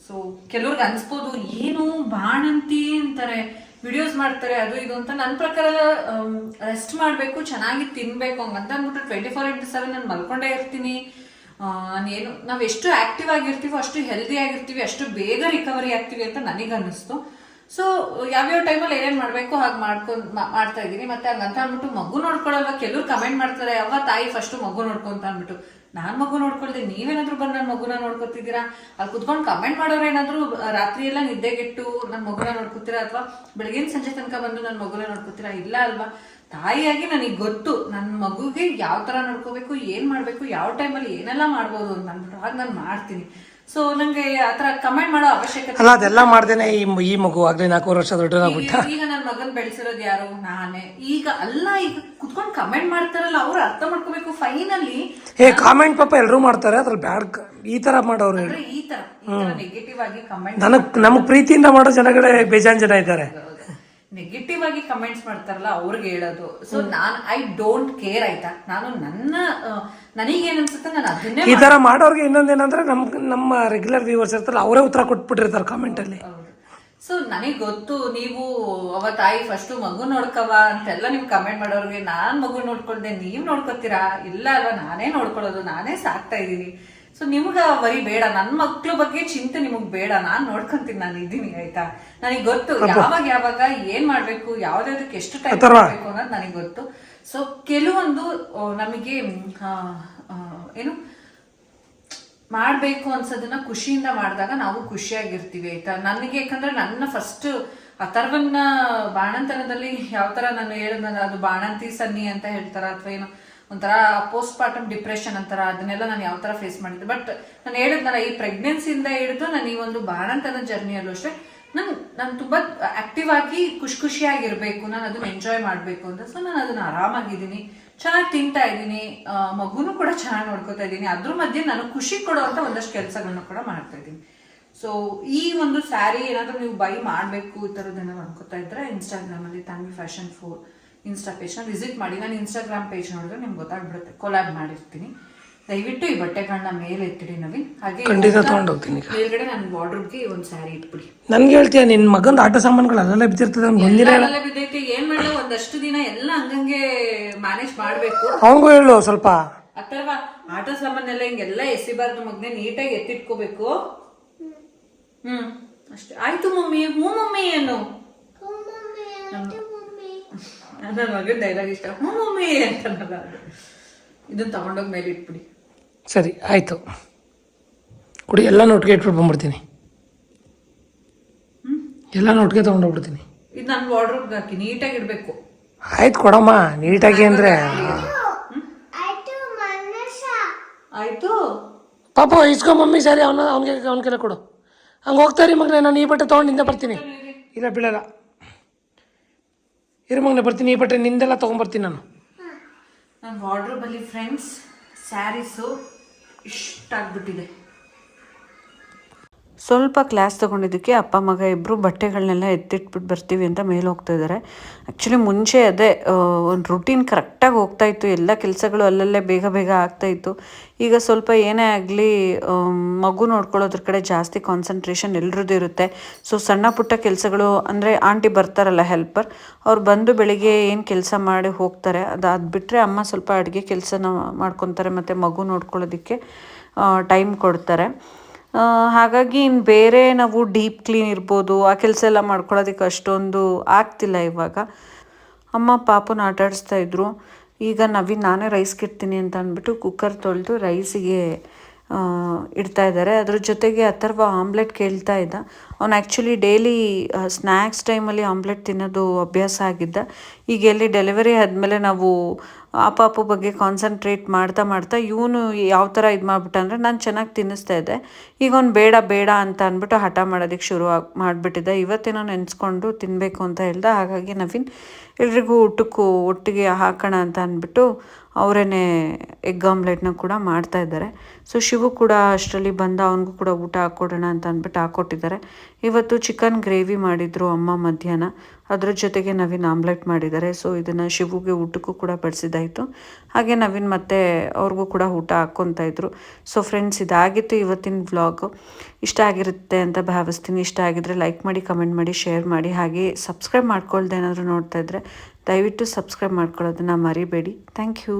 ಸೊ ಕೆಲವ್ರಿಗೆ ಅನ್ಸ್ಬೋದು, ಏನು ಬಾಣಂತಿ ಅಂತಾರೆ ವಿಡಿಯೋಸ್ ಮಾಡ್ತಾರೆ, ಅದು ಇದು ಅಂತ ನನ್ನ ಪ್ರಕಾರ ರೆಸ್ಟ್ ಮಾಡಬೇಕು, ಚೆನ್ನಾಗಿ ತಿನ್ಬೇಕು ಹಂಗಂತ ಅಂದ್ಬಿಟ್ಟು ಟ್ವೆಂಟಿ ಫೋರ್ ಇಂಟು ಸೆವೆನ್ ನಾನು ಮಲ್ಕೊಂಡೇ ಇರ್ತೀನಿ. ನಾನೇನು, ನಾವು ಎಷ್ಟು ಆಕ್ಟಿವ್ ಆಗಿರ್ತೀವೋ, ಅಷ್ಟು ಹೆಲ್ದಿ ಆಗಿರ್ತೀವಿ, ಅಷ್ಟು ಬೇಗ ರಿಕವರಿ ಆಗ್ತೀವಿ ಅಂತ ನನಗೆ ಅನ್ನಿಸ್ತು ಸೊ ಯಾವ್ಯಾವ ಟೈಮಲ್ಲಿ ಏನೇನು ಮಾಡಬೇಕು, ಹಾಗೆ ಮಾಡ್ಕೊಂಡು ಮಾಡ್ತಾ ಇದ್ದೀನಿ. ಮತ್ತೆ ಹಂಗಂತ ಅಂದ್ಬಿಟ್ಟು ಮಗು ನೋಡ್ಕೊಳ್ಳಲ್ವ ಕೆಲವ್ರು ಕಮೆಂಟ್ ಮಾಡ್ತಾರೆ, ಅವ್ವ ತಾಯಿ ಫಸ್ಟು ಮಗು ನೋಡ್ಕೊಂತ ಅಂದ್ಬಿಟ್ಟು. ನಾನ್ ಮಗು ನೋಡ್ಕೊಳ್ದೆ, ನೀವೇನಾದ್ರೂ ಬಂದು ನನ್ನ ಮಗುನ ನೋಡ್ಕೊತಿದ್ದೀರಾ? ಅಲ್ಲಿ ಕುತ್ಕೊಂಡು ಕಮೆಂಟ್ ಮಾಡೋರು ಏನಾದ್ರು ರಾತ್ರಿ ಎಲ್ಲ ನಿದ್ದೆಗೆಟ್ಟು ನನ್ನ ಮಗುನ ನೋಡ್ಕೊತೀರಾ? ಅಥವಾ ಬೆಳಗಿನ ಸಂಜೆ ತನಕ ಬಂದು ನನ್ನ ಮಗುನ ನೋಡ್ಕೊತೀರಾ? ಇಲ್ಲ ಅಲ್ವಾ? ತಾಯಿಯಾಗಿ ನನಗೆ ಗೊತ್ತು ನನ್ನ ಮಗುಗೆ ಯಾವ ತರ ನೋಡ್ಕೋಬೇಕು, ಏನ್ ಮಾಡ್ಬೇಕು, ಯಾವ ಟೈಮಲ್ಲಿ ಏನೆಲ್ಲ ಮಾಡ್ಬೋದು ಅಂತ ಅಂದ್ಬಿಟ್ಟು ಹಾಗೆ ನಾನು ಮಾಡ್ತೀನಿ. ಸೊ ನಂಗೆ ಆತರ ಕಮೆಂಟ್ ಮಾಡೋ ಅವಶ್ಯಕತೆ ಅಲ್ಲ ಅದೆಲ್ಲ ಮಾಡ್ದೇನೆ ಈ ಈ ಮಗು ಆಗ್ಲಿ ನಾಲ್ಕೂವರೆ ವರ್ಷ ದೊಡ್ಡ ಈಗ ಈಗ ನನ್ನ ಮಗನ್ ಬೆಳೆಸಿರೋದು ಯಾರು? ನಾನೇ. ಈಗ ಅಲ್ಲ ಈಗ ಕುತ್ಕೊಂಡು ಕಮೆಂಟ್ ಮಾಡ್ತಾರಲ್ಲ ಅವ್ರು ಅರ್ಥ ಮಾಡ್ಕೋಬೇಕು ಫೈನಲಿ ಏ ಕಾಮೆಂಟ್ ಪಾಪ ಎಲ್ಲರೂ ಮಾಡ್ತಾರೆ ಅದ್ರಲ್ಲಿ ಬ್ಯಾಡ್ ಈ ತರ ಮಾಡೋರು ಅಂದ್ರೆ ಈ ತರ ಈ ತರ ನೆಗೆಟಿವ್ ಆಗಿ ಕಮೆಂಟ್ ನನಗ್ ನಮಗ್ ಪ್ರೀತಿಯಿಂದ ಮಾಡೋ ಜನಗಳೇ ಬೇಜಾನ್ ಜನ ಇದ್ದಾರೆ. ನೆಗೆಟಿವ್ ಆಗಿ ಕಮೆಂಟ್ಸ್ ಮಾಡ್ತಾರಲ್ಲ ಅವ್ರಿಗೆ ಹೇಳೋದು. ಸೊ ನಾನ್ ಐ ಡೋಂಟ್ ಕೇರ್ ಆಯ್ತಾ? ನಾನು ನನ್ನ ನನಗೇನ್ ಅನ್ಸುತ್ತೆ ನಾನು ಅದನ್ನೇ ಈ ತರ ಮಾಡೋರ್ಗೆ ಇನ್ನೊಂದೇನಂದ್ರೆ ನಮ್ ನಮ್ಮ ರೆಗ್ಯುಲರ್ ವ್ಯೂವರ್ಸ್ ಇರ್ತಾರಲ್ಲ ಅವರೇ ಉತ್ತರ ಕೊಟ್ಬಿಟ್ಟಿರ್ತಾರೆ ಕಾಮೆಂಟ್ ಅಲ್ಲಿ. ಸೊ ನನಗೆ ಗೊತ್ತು ನೀವು ಅವ ತಾಯಿ ಫಸ್ಟ್ ಮಗು ನೋಡ್ಕವ ಅಂತೆಲ್ಲ ನಿಮ್ ಕಮೆಂಟ್ ಮಾಡೋರ್ಗೆ ನಾನ್ ಮಗು ನೋಡ್ಕೊಂಡೆ ನೀವ್ ನೋಡ್ಕೊತೀರಾ? ಇಲ್ಲ ಅಲ್ವಾ ನಾನೇ ನೋಡ್ಕೊಳ್ಳೋದು ನಾನೇ ಸಾಕ್ತಾ ಇದೀನಿ ಸೊ ನಿಮ್ಗ ವರಿ ಬೇಡ. ನನ್ ಮಕ್ಳ ಬಗ್ಗೆ ಚಿಂತೆ ನಿಮಗ್ ಬೇಡ. ನಾನ್ ನೋಡ್ಕೊಂತೀನಿ ನಾನು ಇದ್ದೀನಿ ಆಯ್ತಾ? ನನಗೆ ಗೊತ್ತು ಯಾವಾಗ ಯಾವಾಗ ಏನ್ ಮಾಡ್ಬೇಕು ಯಾವ್ದಾವ್ದಕ್ಕೆ ಎಷ್ಟು ಟೈಮ್ ಮಾಡ್ಬೇಕು ಅನ್ನೋದು ನನಗೆ ಗೊತ್ತು. ಸೊ ಕೆಲವೊಂದು ನಮಗೆ ಏನು ಮಾಡ್ಬೇಕು ಅನ್ಸೋದನ್ನ ಖುಷಿಯಿಂದ ಮಾಡಿದಾಗ ನಾವು ಖುಷಿಯಾಗಿರ್ತೀವಿ ಆಯ್ತಾ? ನನಗೆ ಯಾಕಂದ್ರೆ ನನ್ನ ಫಸ್ಟ್ ಅಥರ್ವನ್ನ ಬಾಣಂತನದಲ್ಲಿ ಯಾವ ತರ ನಾನು ಹೇಳಿದ್ನಲ್ಲ ಅದು ಬಾಣಂತಿ ಸನ್ನಿ ಅಂತ ಹೇಳ್ತಾರ ಅಥವಾ ಏನು ಒಂಥರ ಪೋಸ್ಟ್ ಪಾರ್ಟಮ್ ಡಿಪ್ರೆಷನ್ ಅಂತಾರ, ಅದನ್ನೆಲ್ಲ ನಾನು ಯಾವ ತರ ಫೇಸ್ ಮಾಡಿದ್ದೆ. ಬಟ್ ನಾನು ಹೇಳಿದ್ನಲ್ಲ ಈ ಪ್ರೆಗ್ನೆನ್ಸಿಯಿಂದ ಹಿಡಿದು ನಾನು ಈ ಒಂದು ಬಾಣಂತನ ಜರ್ನಿಯಲ್ಲೂ ಅಷ್ಟೇ, ನಾನು ನಾನು ತುಂಬಾ ಆಕ್ಟಿವ್ ಆಗಿ ಖುಷಿ ಖುಷಿಯಾಗಿರ್ಬೇಕು, ನಾನು ಅದನ್ನ ಎಂಜಾಯ್ ಮಾಡಬೇಕು ಅಂತ. ಸೊ ನಾನು ಅದನ್ನ ಆರಾಮಾಗಿದ್ದೀನಿ, ಚೆನ್ನಾಗಿ ತಿಂತಾ ಇದ್ದೀನಿ ಮಗುನು ಕೂಡ ಚೆನ್ನಾಗಿ ನೋಡ್ಕೋತಾ ಇದ್ದೀನಿ. ಅದ್ರ ಮಧ್ಯೆ ನಾನು ಖುಷಿ ಕೊಡುವಂತ ಒಂದಷ್ಟು ಕೆಲಸಗಳನ್ನು ಕೂಡ ಮಾಡ್ತಾ ಇದ್ದೀನಿ. ಸೊ ಈ ಒಂದು ಸ್ಯಾರಿ ಏನಾದರೂ ನೀವು ಬೈ ಮಾಡಬೇಕು ಈ ಥರದ್ದೇನಾದ್ರು ಅನ್ಕೋತಾ ಇದ್ರೆ ಇನ್ಸ್ಟಾಗ್ರಾಮಲ್ಲಿ ತಾಂಗಿ ಫ್ಯಾಷನ್ ಫೋರ್ ಇನ್ಸ್ಟಾ ಪೇಜ್ನ ವಿಸಿಟ್ ಮಾಡಿ. ನಾನು ಇನ್ಸ್ಟಾಗ್ರಾಮ್ ಪೇಜ್ ನೋಡಿದ್ರೆ ನಿಮ್ಗೆ ಗೊತ್ತಾಗ್ಬಿಡುತ್ತೆ. ಕೊಲಾಬ್ ಮಾಡಿರ್ತೀನಿ. ದಯವಿಟ್ಟು ಈ ಬಟ್ಟೆಗಳನ್ನ ಮೇಲೆ ಎತ್ತಿಡಿ ನವೀನ್. ಹಾಗೆ ಖಂಡಿತ ತಗೊಂಡೋಗ್ತೀನಿ ಮೇಲ್ಗಡೆ ನನ್ನ ಬಾರ್ಡ್ರಿಗೆ ಒಂದು ಸ್ಯಾರಿ ಇಟ್ಬಿಡಿ. ನನ್ಗೆ ಹೇಳ್ತೀಯ ನಿನ್ನ ಮಗನ ಆಟ ಸಾಮಾನುಗಳು ಅಲ್ಲೆಲ್ಲ ಬಿದ್ದಿರ್ತದೆ ಅವ್ನು ಬಂದಿರ ಎಲ್ಲ ಬಿದ್ದೈತಿ. ಏನ್ ಮಾಡಲ್ಲ ಒಂದಷ್ಟು ದಿನ ಎಲ್ಲ ಹಂಗಂಗೆ ಮ್ಯಾನೇಜ್ ಮಾಡಬೇಕು. ಅವನಿಗೂ ಹೇಳು ಸ್ವಲ್ಪ. ಅಥವಾ ಆಟ ಸಾಮಾನೆಲ್ಲ ಹಿಂಗೆಲ್ಲ ಎಸಿಬಾರ್ದು ಮಗ್ನೆ. ನೀಟಾಗಿ ಎತ್ತಿಟ್ಕೋಬೇಕು. ಹ್ಮ್ ಅಷ್ಟೇ. ಆಯ್ತು ಮಮ್ಮಿ. ಹ್ಞೂ ಮಮ್ಮಿ ಏನು? ನನ್ನ ಮಗನ ಡೈಲಾಗ್ ಇಷ್ಟ. ಹ್ಞೂ ಮಮ್ಮಿ ಅಂತನಲ್ಲ ಅದು ಇದನ್ನ ತಗೊಂಡೋಗಿ ಮೇಲೆ ಇಟ್ಬಿಡಿ. ಸರಿ ಆಯಿತು. ಕುಡಿ ಎಲ್ಲ ಒಟ್ಟಿಗೆ ಇಟ್ಬಿಟ್ಟು ಬಂದ್ಬಿಡ್ತೀನಿ. ಎಲ್ಲ ನೋಟ್ಗೆ ತೊಗೊಂಡೋಗ್ಬಿಡ್ತೀನಿ ಇದು ನನ್ನ ವಾರ್ಡ್ರೋಬ್ಗೆ ಹಾಕಿ ನೀಟಾಗಿ ಇಡಬೇಕು. ಆಯ್ತು ಕೊಡಮ್ಮ ನೀಟಾಗಿ ಅಂದರೆ. ಆಯಿತು ಪಾಪ ಇಸ್ಕೊ ಮಮ್ಮಿ ಸರಿ ಅವನ ಅವನಿಗೆ ಅವನ ಕೆಲ ಕೊಡು. ಹಂಗೆ ಹೋಗ್ತಾರೆ ಮಗನೇ ನಾನು ಈ ಬಟ್ಟೆ ತೊಗೊಂಡು ಹಿಂದೆ ಬರ್ತೀನಿ. ಇಲ್ಲ ಬೀಳಲ್ಲ ಇರು ಮಗನೇ ಬರ್ತೀನಿ ಈ ಬಟ್ಟೆ ನಿಂದೆಲ್ಲ ತೊಗೊಂಬರ್ತೀನಿ ನಾನು. ನನ್ನ ವಾರ್ಡ್ರೋಬಲ್ಲಿ ಫ್ರೆಂಡ್ಸ್ ಸ್ಯಾರೀಸು ಇಷ್ಟ ಆಗ್ಬಿಟ್ಟಿದೆ ಸ್ವಲ್ಪ ಕ್ಲಾಸ್ ತೊಗೊಂಡಿದ್ದಕ್ಕೆ ಅಪ್ಪ, ಮಗ ಇಬ್ಬರು ಬಟ್ಟೆಗಳನ್ನೆಲ್ಲ ಎತ್ತಿಟ್ಬಿಟ್ಟು ಬರ್ತೀವಿ ಅಂತ ಮೇಲೆ ಹೋಗ್ತಾ ಇದ್ದಾರೆ ಆ್ಯಕ್ಚುಲಿ ಮುಂಚೆ ಅದೇ ಒಂದು ರುಟೀನ್ ಕರೆಕ್ಟಾಗಿ ಹೋಗ್ತಾ ಇತ್ತು. ಎಲ್ಲ ಕೆಲಸಗಳು ಅಲ್ಲಲ್ಲೇ ಬೇಗ ಬೇಗ ಆಗ್ತಾ ಇತ್ತು. ಈಗ ಸ್ವಲ್ಪ ಏನೇ ಆಗಲಿ ಮಗು ನೋಡ್ಕೊಳ್ಳೋದ್ರ ಕಡೆ ಜಾಸ್ತಿ ಕಾನ್ಸಂಟ್ರೇಷನ್ ಎಲ್ರದ್ದು ಇರುತ್ತೆ. ಸೊ ಸಣ್ಣ ಪುಟ್ಟ ಕೆಲಸಗಳು, ಅಂದರೆ ಆಂಟಿ ಬರ್ತಾರಲ್ಲ ಹೆಲ್ಪರ್ ಅವ್ರು ಬಂದು ಬೆಳಿಗ್ಗೆ ಏನು ಕೆಲಸ ಮಾಡಿ ಹೋಗ್ತಾರೆ. ಅದು ಅದು ಬಿಟ್ಟರೆ ಅಮ್ಮ ಸ್ವಲ್ಪ ಅಡುಗೆ ಕೆಲಸನ ಮಾಡ್ಕೊತಾರೆ ಮತ್ತು ಮಗು ನೋಡ್ಕೊಳ್ಳೋದಕ್ಕೆ ಟೈಮ್ ಕೊಡ್ತಾರೆ. ಹಾಗಾಗಿ ಇನ್ನು ಬೇರೆ ನಾವು ಡೀಪ್ ಕ್ಲೀನ್ ಇರ್ಬೋದು, ಆ ಕೆಲಸ ಎಲ್ಲ ಮಾಡ್ಕೊಳ್ಳೋದಕ್ಕೆ ಅಷ್ಟೊಂದು ಆಗ್ತಿಲ್ಲ ಇವಾಗ. ಅಮ್ಮ ಪಾಪನ ಆಟಾಡಿಸ್ತಾ ಇದ್ರು. ಈಗ ನವಿ ನಾನೇ ರೈಸ್ಗೆ ಇಡ್ತೀನಿ ಅಂತ ಅಂದ್ಬಿಟ್ಟು ಕುಕ್ಕರ್ ತೊಳೆದು ರೈಸಿಗೆ ಇಡ್ತಾ ಇದ್ದಾರೆ. ಅದ್ರ ಜೊತೆಗೆ ಅಥರ್ವ ಆಮ್ಲೆಟ್ ಕೇಳ್ತಾ ಇದ್ದ. ಅವ್ನು ಆ್ಯಕ್ಚುಲಿ ಡೈಲಿ ಸ್ನ್ಯಾಕ್ಸ್ ಟೈಮಲ್ಲಿ ಆಮ್ಲೆಟ್ ತಿನ್ನೋದು ಅಭ್ಯಾಸ ಆಗಿದ್ದ. ಈಗ ಎಲ್ಲಿ ಡೆಲಿವರಿ ಆದಮೇಲೆ ನಾವು ಆ ಪಾಪು ಬಗ್ಗೆ ಕಾನ್ಸಂಟ್ರೇಟ್ ಮಾಡ್ತಾ ಮಾಡ್ತಾ ಇವನು ಯಾವ ಥರ ಇದು ಮಾಡಿಬಿಟ್ಟ ಅಂದರೆ ನಾನು ಚೆನ್ನಾಗಿ ತಿನ್ನಿಸ್ತಾ ಇದ್ದೆ. ಈಗ ಅವ್ನು ಬೇಡ ಬೇಡ ಅಂತ ಅಂದ್ಬಿಟ್ಟು ಹಠ ಮಾಡೋದಕ್ಕೆ ಶುರು ಆಗಿ, ಮಾಡಿಬಿಟ್ಟಿದ್ದೆ. ಇವತ್ತೇನೋ ನೆನೆಸ್ಕೊಂಡು ತಿನ್ನಬೇಕು ಅಂತ ಹೇಳ್ದೆ. ಹಾಗಾಗಿ ನವೀನ್ ಎಲ್ರಿಗೂ ಊಟಕ್ಕೂ ಒಟ್ಟಿಗೆ ಹಾಕೋಣ ಅಂತ ಅಂದ್ಬಿಟ್ಟು ಅವರೇನೆ ಎಗ್ ಆಮ್ಲೆಟ್ನ ಕೂಡ ಮಾಡ್ತಾ ಇದ್ದಾರೆ. ಸೊ ಶಿವು ಕೂಡ ಅಷ್ಟರಲ್ಲಿ ಬಂದ, ಅವನಿಗೂ ಕೂಡ ಊಟ ಹಾಕ್ಕೊಡೋಣ ಅಂತ ಅಂದ್ಬಿಟ್ಟು ಹಾಕ್ಕೊಟ್ಟಿದ್ದಾರೆ ಇವತ್ತು ಚಿಕನ್ ಗ್ರೇವಿ ಮಾಡಿದ್ರು ಅಮ್ಮ ಮಧ್ಯಾಹ್ನ. ಅದ್ರ ಜೊತೆಗೆ ನವೀನ್ ಆಮ್ಲೆಟ್ ಮಾಡಿದ್ದಾರೆ. ಸೊ ಇದನ್ನು ಶಿವುಗೆ ಊಟಕ್ಕೂ ಕೂಡ ಬಡಿಸಿದಾಯಿತು ಹಾಗೆ ನವೀನ್ ಮತ್ತೆ ಅವ್ರಿಗೂ ಕೂಡ ಊಟ ಹಾಕ್ಕೊತಾ ಇದ್ರು. ಸೊ ಫ್ರೆಂಡ್ಸ್ ಇದಾಗಿತ್ತು ಇವತ್ತಿನ ವ್ಲಾಗು ಇಷ್ಟ ಆಗಿರುತ್ತೆ ಅಂತ ಭಾವಿಸ್ತೀನಿ. ಇಷ್ಟ ಆಗಿದ್ರೆ ಲೈಕ್ ಮಾಡಿ ಕಮೆಂಟ್ ಮಾಡಿ ಶೇರ್ ಮಾಡಿ. ಹಾಗೆ ಸಬ್ಸ್ಕ್ರೈಬ್ ಮಾಡ್ಕೊಳ್ದೆ ಏನಾದರೂ ನೋಡ್ತಾ ಇದ್ರೆ ದಯವಿಟ್ಟು ಸಬ್ಸ್ಕ್ರೈಬ್ ಮಾಡ್ಕೊಳ್ಳೋದನ್ನ ಮರಿಬೇಡಿ. Thank you.